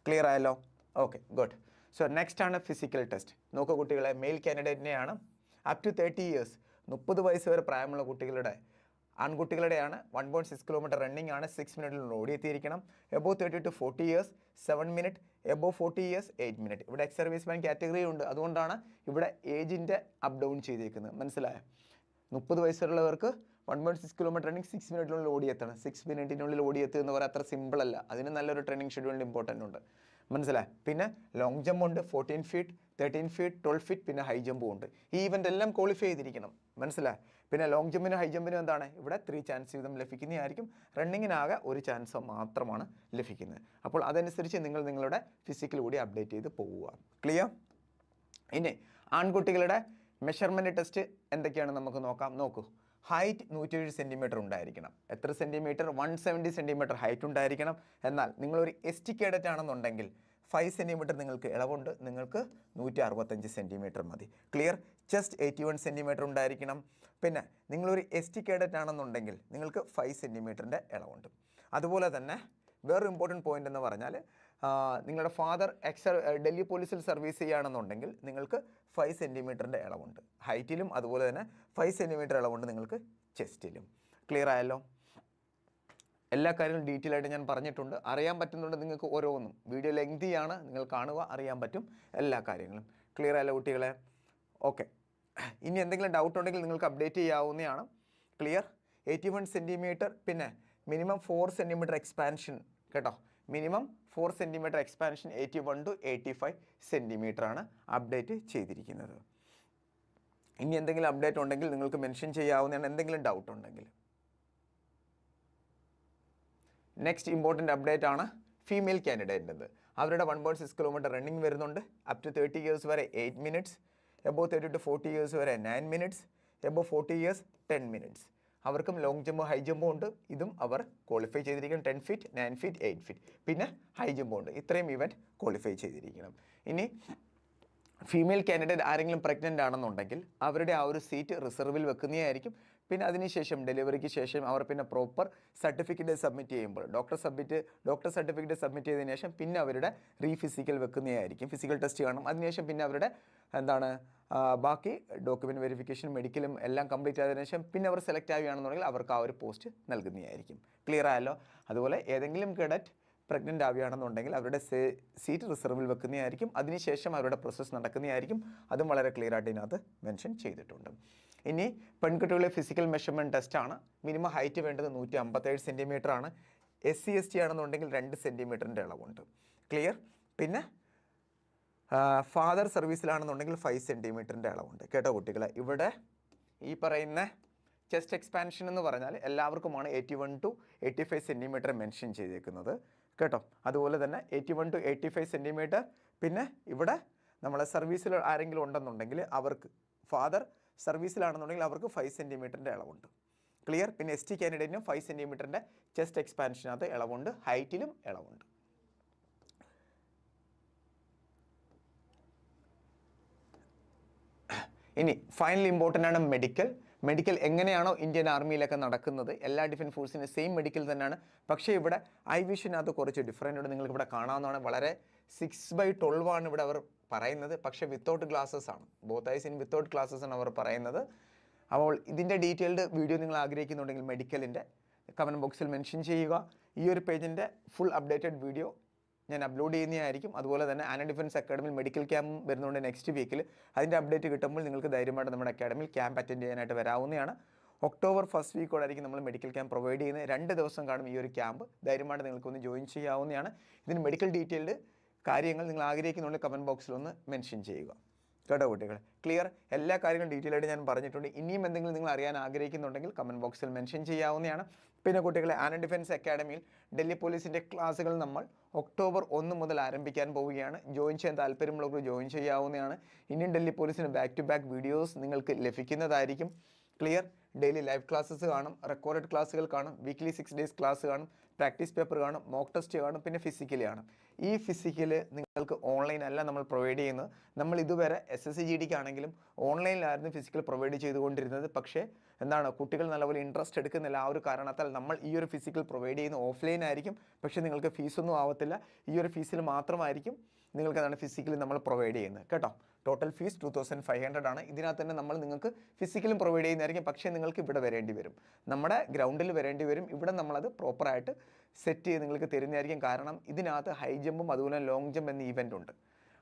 A: ക്ലിയർ ആയല്ലോ? ഓക്കെ ഗുഡ് സോ നെക്സ്റ്റ് ആണ് ഫിസിക്കൽ ടെസ്റ്റ് നോക്കുക കുട്ടികളെ മെയിൽ കാൻഡിഡേറ്റിനെയാണ് അപ് ടു തേർട്ടി ഇയേഴ്സ് മുപ്പത് വയസ്സ് വരെ പ്രായമുള്ള കുട്ടികളുടെ ആൺകുട്ടികളുടെയാണ് one point six kilometre running ആണ് സിക്സ് മിനിറ്റിൽ ഓടിയെത്തിയിരിക്കണം above thirty to forty years seven minute above forty years eight minute ഇവിടെ എക്സ് സർവീസ് മാൻ കാറ്റഗറി ഉണ്ട്. അതുകൊണ്ടാണ് ഇവിടെ ഏജിന്റെ അപ് ഡൗൺ ചെയ്തിരിക്കുന്നത് മനസ്സിലായോ? മുപ്പത് വയസ്സുള്ളവർക്ക് one point six kilometre running six മിനിറ്റിനുള്ളിൽ ഓടിയെത്തണം സിക്സ് മിനിറ്റിനുള്ളിൽ ഓടിയെത്തുക എന്ന് പറയാൻ അത്ര സിമ്പിൾ അല്ല. അതിന് നല്ലൊരു ട്രെയിനിങ് ഷെഡ്യൂളിൽ ഇമ്പോർട്ടന്റ് ഉണ്ട്. മനസ്സിലായി? പിന്നെ ലോങ് ജമ്പ് ഉണ്ട് fourteen feet thirteen feet twelve feet പിന്നെ ഹൈ ജമ്പും ഉണ്ട്. ഈ ഇവന്റ് എല്ലാം ക്വാളിഫൈ ചെയ്തിരിക്കണം. മനസ്സിലായി? പിന്നെ ലോങ് ജമ്പിനും ഹൈ ജമ്പിനും എന്താണ്? ഇവിടെ ത്രീ ചാൻസ് വീതം ലഭിക്കുന്നതായിരിക്കും. റണ്ണിങ്ങിനാകെ ഒരു ചാൻസ് മാത്രമാണ് ലഭിക്കുന്നത്. അപ്പോൾ അതനുസരിച്ച് നിങ്ങൾ നിങ്ങളുടെ ഫിസിക്കൽ കൂടി അപ്ഡേറ്റ് ചെയ്ത് പോവുക. ക്ലിയർ ഇനി ആൺകുട്ടികളുടെ മെഷർമെന്റ് ടെസ്റ്റ് എന്തൊക്കെയാണ് നമുക്ക് നോക്കാം? നോക്കൂ. ഹൈറ്റ് നൂറ്റേഴ് സെന്റിമീറ്റർ ഉണ്ടായിരിക്കണം. എത്ര centimetre one seventy centimetre height ഉണ്ടായിരിക്കണം. എന്നാൽ നിങ്ങളൊരു എസ് ടി കേഡറ്റ് ആണെന്നുണ്ടെങ്കിൽ ഫൈവ് സെന്റിമീറ്റർ നിങ്ങൾക്ക് ഇളവുണ്ട്. നിങ്ങൾക്ക് നൂറ്റി അറുപത്തഞ്ച് സെന്റിമീറ്റർ മതി. Clear chest eighty one centimetre ഉണ്ടായിരിക്കണം. പിന്നെ നിങ്ങളൊരു എസ് ടി കേഡറ്റ് ആണെന്നുണ്ടെങ്കിൽ നിങ്ങൾക്ക് ഫൈവ് സെന്റിമീറ്ററിന്റെ ഇളവുണ്ട്. അതുപോലെ തന്നെ വേറൊരു ഇമ്പോർട്ടന്റ് പോയിന്റ് എന്ന് പറഞ്ഞാൽ നിങ്ങളുടെ ഫാദർ എക്സ് ഡൽഹി പോലീസിൽ സർവീസ് ചെയ്യുകയാണെന്നുണ്ടെങ്കിൽ നിങ്ങൾക്ക് ഫൈവ് സെന്റിമീറ്ററിന്റെ ഇളവുണ്ട്. ഹൈറ്റിലും അതുപോലെ തന്നെ ഫൈവ് സെന്റിമീറ്റർ ഇളവുണ്ട് നിങ്ങൾക്ക് ചെസ്റ്റിലും ക്ലിയർ ആയല്ലോ? എല്ലാ കാര്യങ്ങളും ഡീറ്റെയിൽ ആയിട്ട് ഞാൻ പറഞ്ഞിട്ടുണ്ട്. അറിയാൻ പറ്റുന്നുണ്ട് നിങ്ങൾക്ക് ഓരോന്നും. വീഡിയോ ലെങ്തിയാണ് നിങ്ങൾ കാണുക അറിയാൻ പറ്റും എല്ലാ കാര്യങ്ങളും. ക്ലിയർ ആയല്ലോ കുട്ടികളെ? ഓക്കെ ഇനി എന്തെങ്കിലും ഡൗട്ട് ഉണ്ടെങ്കിൽ നിങ്ങൾക്ക് അപ്ഡേറ്റ് ചെയ്യാവുന്നതാണ്. ക്ലിയർ എയ്റ്റി വൺ സെന്റിമീറ്റർ പിന്നെ മിനിമം ഫോർ സെന്റിമീറ്റർ എക്സ്പാൻഷൻ കേട്ടോ. Minimum four centimetre expansion eighty one to eighty five centimetre ആണ് അപ്ഡേറ്റ് ചെയ്തിരിക്കുന്നത്. ഇനി എന്തെങ്കിലും അപ്ഡേറ്റ് ഉണ്ടെങ്കിൽ നിങ്ങൾക്ക് മെൻഷൻ ചെയ്യാവുന്നതാണ്. എന്തെങ്കിലും ഡൗട്ട് ഉണ്ടെങ്കിൽ. നെക്സ്റ്റ് ഇമ്പോർട്ടന്റ് അപ്ഡേറ്റ് ആണ് ഫീമെയിൽ കാൻഡിഡേറ്റിന്റെത് അവരുടെ one point six kilometre running വരുന്നുണ്ട്. അപ് ടു തേർട്ടി ഇയേഴ്സ് വരെ eight minutes above thirty to forty years വരെ nine minutes above forty years ten minutes അവർക്കും ലോങ് ജമ്പും ഹൈ ജമ്പും ഉണ്ട്. ഇതും അവർ ക്വാളിഫൈ ചെയ്തിരിക്കണം. Ten feet nine feet eight feet പിന്നെ ഹൈ ജമ്പും ഉണ്ട്. ഇത്രയും ഇവന്റ് ക്വാളിഫൈ ചെയ്തിരിക്കണം. ഇനി ഫീമെയിൽ കാൻഡിഡേറ്റ് ആരെങ്കിലും പ്രഗ്നന്റ് ആണെന്നുണ്ടെങ്കിൽ അവരുടെ ആ ഒരു സീറ്റ് റിസർവിൽ വെക്കുന്നതായിരിക്കും. പിന്നെ അതിനുശേഷം ഡെലിവറിക്ക് ശേഷം അവർ പിന്നെ പ്രോപ്പർ സർട്ടിഫിക്കറ്റ് സബ്മിറ്റ് ചെയ്യുമ്പോൾ doctor submit doctor certificate submit ചെയ്തതിന് ശേഷം പിന്നെ അവരുടെ റീ ഫിസിക്കൽ വെക്കുന്നതായിരിക്കും. ഫിസിക്കൽ ടെസ്റ്റ് കാണും. അതിനുശേഷം പിന്നെ അവരുടെ എന്താണ് ബാക്കി ഡോക്യുമെന്റ് വെരിഫിക്കേഷൻ മെഡിക്കലും എല്ലാം കംപ്ലീറ്റ് ആയതിനു ശേഷം പിന്നെ അവർ സെലക്ട് ആവുകയാണെന്നുണ്ടെങ്കിൽ അവർക്ക് ആ ഒരു പോസ്റ്റ് നൽകുന്നതായിരിക്കും. ക്ലിയർ ആയല്ലോ? അതുപോലെ ഏതെങ്കിലും കേഡറ്റ് പ്രഗ്നന്റ് ആവുകയാണെന്നുണ്ടെങ്കിൽ അവരുടെ സീറ്റ് റിസർവിൽ വെക്കുന്നതായിരിക്കും. അതിനുശേഷം അവരുടെ പ്രോസസ്സ് നടക്കുന്നതായിരിക്കും. അതും വളരെ ക്ലിയർ ആയിട്ട് ഇതിനകത്ത് മെൻഷൻ ചെയ്തിട്ടുണ്ട്. ഇനി പെൺകുട്ടികളെ ഫിസിക്കൽ മെഷർമെന്റ് ടെസ്റ്റാണ് മിനിമം ഹൈറ്റ് വേണ്ടത് നൂറ്റി അമ്പത്തേഴ് സെന്റിമീറ്റർ ആണ്. എസ് സി എസ് ടി ആണെന്നുണ്ടെങ്കിൽ രണ്ട് സെന്റിമീറ്ററിന്റെ ഇളവുണ്ട് ക്ലിയർ പിന്നെ ഫാദർ സർവീസിലാണെന്നുണ്ടെങ്കിൽ ഫൈവ് സെന്റിമീറ്ററിന്റെ അളവുണ്ട്. കേട്ടോ കുട്ടികളെ? ഇവിടെ ഈ പറയുന്ന ചെസ്റ്റ് എക്സ്പാൻഷൻ എന്ന് പറഞ്ഞാൽ എല്ലാവർക്കുമാണ് eighty one to eighty five centimetre mention ചെയ്തേക്കുന്നത്. കേട്ടോ? അതുപോലെ തന്നെ eighty one to eighty five centimetre പിന്നെ ഇവിടെ നമ്മളെ സർവീസിൽ ആരെങ്കിലും ഉണ്ടെന്നുണ്ടെങ്കിൽ അവർക്ക് ഫാദർ സർവീസിലാണെന്നുണ്ടെങ്കിൽ അവർക്ക് ഫൈവ് സെന്റിമീറ്ററിന്റെ ഇളവുണ്ട് ക്ലിയർ പിന്നെ എസ് ടി കാൻഡിഡേറ്റിനും ഫൈവ് സെന്റിമീറ്ററിന്റെ ചെസ്റ്റ് എക്സ്പാൻഷനകത്ത് ഇളവുണ്ട് ഹൈറ്റിലും ഇളവുണ്ട് ഇനി ഫൈനൽ ഇമ്പോർട്ടന്റ് ആണ് മെഡിക്കൽ മെഡിക്കൽ എങ്ങനെയാണോ ഇന്ത്യൻ ആർമിയിലൊക്കെ നടക്കുന്നത്? എല്ലാ ഡിഫൻസ് ഫോഴ്സിന്റെ സെയിം മെഡിക്കൽ തന്നെയാണ്. പക്ഷേ ഇവിടെ ഐ വിഷനകത്ത് കുറച്ച് ഡിഫറന്റ് ഉണ്ട്. നിങ്ങൾക്ക് ഇവിടെ കാണാവുന്നതാണ്. വളരെ സിക്സ് ബൈ ട്വൽവ് ആണ് ഇവിടെ അവർ പറയുന്നത് പക്ഷേ വിത്തൗട്ട് ഗ്ലാസസ് ആണ്. Both eyes in without glasses ആണ് അവർ പറയുന്നത്. അപ്പോൾ ഇതിന്റെ ഡീറ്റെയിൽഡ് വീഡിയോ നിങ്ങൾ ആഗ്രഹിക്കുന്നുണ്ടെങ്കിൽ മെഡിക്കലിന്റെ കമന്റ് ബോക്സിൽ മെൻഷൻ ചെയ്യുക. ഈ ഒരു പേജിന്റെ ഫുൾ അപ്ഡേറ്റഡ് വീഡിയോ ഞാൻ അപ്ലോഡ് ചെയ്യുന്നതായിരിക്കും. അതുപോലെ തന്നെ ആന ഡിഫൻസ് അക്കാഡമിയിൽ മെഡിക്കൽ ക്യാമ്പ് വരുന്നുണ്ട് നെക്സ്റ്റ് വീക്കിൽ അതിന്റെ അപ്ഡേറ്റ് കിട്ടുമ്പോൾ നിങ്ങൾക്ക് ധൈര്യമായിട്ട് നമ്മുടെ അക്കാഡമിയിൽ ക്യാമ്പ് അറ്റൻഡ് ചെയ്യാനായിട്ട് വരാവുന്നതാണ്. ഒക്ടോബർ ഫസ്റ്റ് വീക്കോടായിരിക്കും നമ്മൾ മെഡിക്കൽ ക്യാമ്പ് പ്രൊവൈഡ് ചെയ്യുന്നത്. രണ്ട് ദിവസം കാണും ഈ ഒരു ക്യാമ്പ് ധൈര്യമായിട്ട് നിങ്ങൾക്കൊന്ന് ജോയിൻ ചെയ്യാവുന്നതാണ്. ഇതിന് മെഡിക്കൽ ഡീറ്റെയിൽഡ് കാര്യങ്ങൾ നിങ്ങൾ ആഗ്രഹിക്കുന്നുണ്ട് കമന്റ് ബോക്സിൽ ഒന്ന് മെൻഷൻ ചെയ്യുക. കേട്ടോ കുട്ടികൾ ക്ലിയർ എല്ലാ കാര്യങ്ങളും ഡീറ്റെയിൽ ആയിട്ട് ഞാൻ പറഞ്ഞിട്ടുണ്ട്. ഇനിയും എന്തെങ്കിലും നിങ്ങൾ അറിയാൻ ആഗ്രഹിക്കുന്നുണ്ടെങ്കിൽ കമന്റ് ബോക്സിൽ മെൻഷൻ ചെയ്യാവുന്നതാണ്. പിന്നെ കുട്ടികളെ ആന ഡിഫൻസ് അക്കാഡമിയിൽ ഡൽഹി പോലീസിന്റെ ക്ലാസ്സുകൾ നമ്മൾ ഒക്ടോബർ ഒന്ന് മുതൽ ആരംഭിക്കാൻ പോവുകയാണ്. ജോയിൻ ചെയ്യാൻ താല്പര്യമുള്ളവർക്ക് ജോയിൻ ചെയ്യാവുന്നതാണ്. ഇനിയും ഡൽഹി പോലീസിന് ബാക്ക് ടു ബാക്ക് വീഡിയോസ് നിങ്ങൾക്ക് ലഭിക്കുന്നതായിരിക്കും. ക്ലിയർ ഡെയിലി ലൈവ് ക്ലാസ്സസ് കാണും റെക്കോർഡഡ് ക്ലാസ്സുകൾ കാണും വീക്ക്ലി സിക്സ് ഡേയ്സ് ക്ലാസ് കാണും പ്രാക്ടീസ് പേപ്പർ കാണും മോക്ക് ടെസ്റ്റ് കാണും പിന്നെ ഫിസിക്കലി കാണും. ഈ ഫിസിക്കൽ നിങ്ങൾക്ക് ഓൺലൈൻ അല്ല നമ്മൾ പ്രൊവൈഡ് ചെയ്യുന്നത്. നമ്മൾ ഇതുവരെ എസ് എസ് സി ജി ഡിക്ക് ആണെങ്കിലും ഓൺലൈനിലായിരുന്നു ഫിസിക്കൽ പ്രൊവൈഡ് ചെയ്തുകൊണ്ടിരുന്നത്. പക്ഷേ എന്താണ് കുട്ടികൾ നല്ലപോലെ ഇൻട്രസ്റ്റ് എടുക്കുന്നില്ല. ആ ഒരു കാരണത്താൽ നമ്മൾ ഈ ഒരു ഫിസിക്കൽ പ്രൊവൈഡ് ചെയ്യുന്ന ഓഫ്ലൈൻ ആയിരിക്കും. പക്ഷേ നിങ്ങൾക്ക് ഫീസൊന്നും ആവത്തില്ല. ഈ ഒരു ഫീസിൽ മാത്രമായിരിക്കും. നിങ്ങൾക്ക് അതാണ് ഫിസിക്കലി നമ്മൾ പ്രൊവൈഡ് ചെയ്യുന്നത്. കേട്ടോ? Total fees two thousand five hundred ആണ്. ഇതിനകത്ത് തന്നെ നമ്മൾ നിങ്ങൾക്ക് ഫിസിക്കലും പ്രൊവൈഡ് ചെയ്യുന്നതായിരിക്കും. പക്ഷേ നിങ്ങൾക്ക് ഇവിടെ വരേണ്ടി വരും. നമ്മുടെ ഗ്രൗണ്ടിൽ വരേണ്ടി വരും. ഇവിടെ നമ്മളത് പ്രോപ്പറായിട്ട് സെറ്റ് ചെയ്ത് നിങ്ങൾക്ക് തരുന്നതായിരിക്കും. കാരണം ഇതിനകത്ത് ഹൈ ജമ്പും അതുപോലെ ലോങ് ജമ്പ് എന്ന ഈവന്റ് ഉണ്ട്.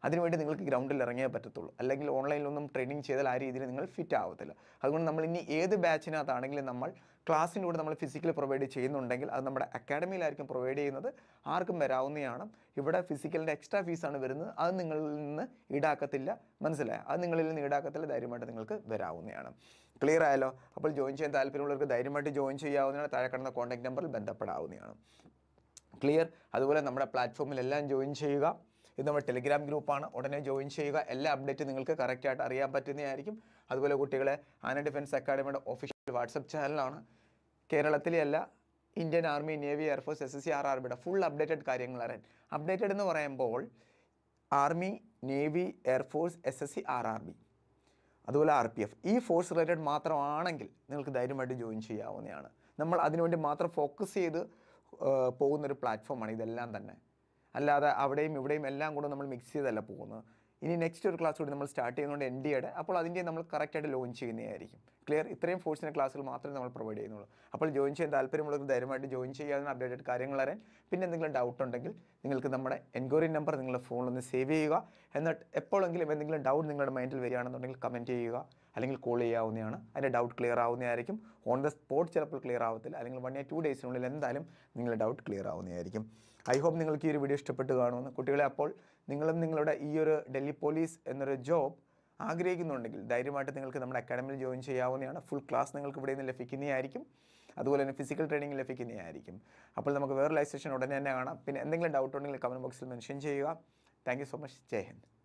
A: അതിനുവേണ്ടി നിങ്ങൾക്ക് ഗ്രൗണ്ടിൽ ഇറങ്ങിയേ പറ്റത്തുള്ളൂ. അല്ലെങ്കിൽ ഓൺലൈനിലൊന്നും ട്രെയിനിങ് ചെയ്താൽ ആ രീതിയിൽ നിങ്ങൾ ഫിറ്റ് ആവത്തില്ല. അതുകൊണ്ട് നമ്മൾ ഇനി ഏത് ബാച്ചിനകത്താണെങ്കിലും നമ്മൾ ക്ലാസ്സിന്റെ നമ്മൾ ഫിസിക്കലി പ്രൊവൈഡ് ചെയ്യുന്നുണ്ടെങ്കിൽ അത് നമ്മുടെ അക്കാഡമിയിലായിരിക്കും പ്രൊവൈഡ് ചെയ്യുന്നത്. ആർക്കും വരാവുന്നതാണ്. ഇവിടെ ഫിസിക്കലിന്റെ എക്സ്ട്രാ ഫീസാണ് വരുന്നത്. അത് നിങ്ങളിൽ നിന്ന് ഈടാക്കത്തില്ല. മനസ്സിലായോ? അത് നിങ്ങളിൽ നിന്ന് ഈടാക്കത്തില്ല. ധൈര്യമായിട്ട് നിങ്ങൾക്ക് വരാവുന്നതാണ്. ക്ലിയർ ആയല്ലോ? അപ്പോൾ ജോയിൻ ചെയ്യാൻ താല്പര്യമുള്ളവർക്ക് ധൈര്യമായിട്ട് ജോയിൻ ചെയ്യാവുന്നതാണ്. താഴെ കിടന്ന കോൺടാക്ട് നമ്പറിൽ ബന്ധപ്പെടാവുന്നതാണ്. ക്ലിയർ അതുപോലെ നമ്മുടെ പ്ലാറ്റ്ഫോമിലെല്ലാം ജോയിൻ ചെയ്യുക. ഇത് നമ്മുടെ ടെലിഗ്രാം ഗ്രൂപ്പാണ് ഉടനെ ജോയിൻ ചെയ്യുക. എല്ലാ അപ്ഡേറ്റും നിങ്ങൾക്ക് കറക്റ്റായിട്ട് അറിയാൻ പറ്റുന്നതായിരിക്കും. അതുപോലെ കുട്ടികളെ ആന ഡിഫൻസ് അക്കാഡമിയുടെ ഒഫീഷ്യൽ വാട്സപ്പ് ചാനലാണ് കേരളത്തിലെ അല്ല Indian army navy air force S S C R R ബിയുടെ ഫുൾ അപ്ഡേറ്റഡ് കാര്യങ്ങൾ അറിയാൻ. അപ്ഡേറ്റഡ് എന്ന് പറയുമ്പോൾ army navy air force S S C R R B അതുപോലെ ആർ പി എഫ് ഈ ഫോഴ്സ് റിലേറ്റഡ് മാത്രമാണെങ്കിൽ നിങ്ങൾക്ക് ധൈര്യമായിട്ട് ജോയിൻ ചെയ്യാവുന്നതാണ്. നമ്മൾ അതിനുവേണ്ടി മാത്രം ഫോക്കസ് ചെയ്ത് പോകുന്നൊരു പ്ലാറ്റ്ഫോമാണ് ഇതെല്ലാം തന്നെ. അല്ലാതെ അവിടെയും ഇവിടെയും എല്ലാം കൂടെ നമ്മൾ മിക്സ് ചെയ്തല്ല പോകുന്നത്. ഇനി നെക്സ്റ്റ് ഒരു ക്ലാസ് കൂടി നമ്മൾ സ്റ്റാർട്ട് ചെയ്യുന്നുണ്ട് എൻ ഡി എയുടെ അപ്പോൾ അതിന്റെ നമ്മൾ കറക്റ്റായിട്ട് ലോഞ്ച് ചെയ്യുന്നതായിരിക്കും. ക്ലിയർ ഇത്രയും ഫോഴ്സിന്റെ ക്ലാസ്സുകൾ മാത്രമേ നമ്മൾ പ്രൊവൈഡ് ചെയ്യുന്നുള്ളൂ. അപ്പോൾ ജോയിൻ ചെയ്യാൻ താല്പര്യമുള്ളവർ ധൈര്യമായിട്ട് ജോയിൻ ചെയ്യാവുന്ന അപ്ഡേറ്റഡ് കാര്യങ്ങൾ അറിയാൻ. പിന്നെ എന്തെങ്കിലും ഡൗട്ട് ഉണ്ടെങ്കിൽ നിങ്ങൾക്ക് നമ്മുടെ എൻക്വയറി നമ്പർ നിങ്ങളുടെ ഫോണിൽ സേവ് ചെയ്യുക. എന്നിട്ട് എപ്പോഴെങ്കിലും എന്തെങ്കിലും ഡൗട്ട് നിങ്ങളുടെ മൈൻഡിൽ വരികയാണെന്നുണ്ടെങ്കിൽ കമന്റ് ചെയ്യുക. അല്ലെങ്കിൽ കോൾ ചെയ്യാവുന്നതാണ്. അതിന്റെ ഡൗട്ട് ക്ലിയർ ആവുന്നതായിരിക്കും. ഓൺ ദ സ്പോട്ട് ചിലപ്പോൾ ക്ലിയർ ആവത്തില്ല. അല്ലെങ്കിൽ വൺ ഇയർ ടു ഡേയ്സിനുള്ളിൽ എന്തായാലും നിങ്ങളുടെ ഡൗട്ട് ക്ലിയർ ആവുന്നതായിരിക്കും. ഐ ഹോപ്പ് നിങ്ങൾക്ക് ഈ ഒരു വീഡിയോ ഇഷ്ടപ്പെട്ട് കാണുമെന്ന്. കുട്ടികളെ അപ്പോൾ നിങ്ങളും നിങ്ങളുടെ ഈ ഒരു ഡൽഹി പോലീസ് എന്നൊരു ജോബ് ആഗ്രഹിക്കുന്നുണ്ടെങ്കിൽ ധൈര്യമായിട്ട് നിങ്ങൾക്ക് നമ്മുടെ അക്കാഡമിയിൽ ജോയിൻ ചെയ്യാവുന്നതാണ്. ഫുൾ ക്ലാസ് നിങ്ങൾക്ക് ഇവിടെ നിന്ന് ലഭിക്കുന്നതായിരിക്കും. അതുപോലെ തന്നെ ഫിസിക്കൽ ട്രെയിനിങ് ലഭിക്കുന്നതായിരിക്കും. അപ്പോൾ നമുക്ക് വേറെ ലൈസേഷൻ ഉടനെ തന്നെ കാണാം. പിന്നെ എന്തെങ്കിലും ഡൗട്ട് ഉണ്ടെങ്കിൽ കമന്റ് ബോക്സിൽ മെൻഷൻ ചെയ്യുക. Thank so much Jai Hind.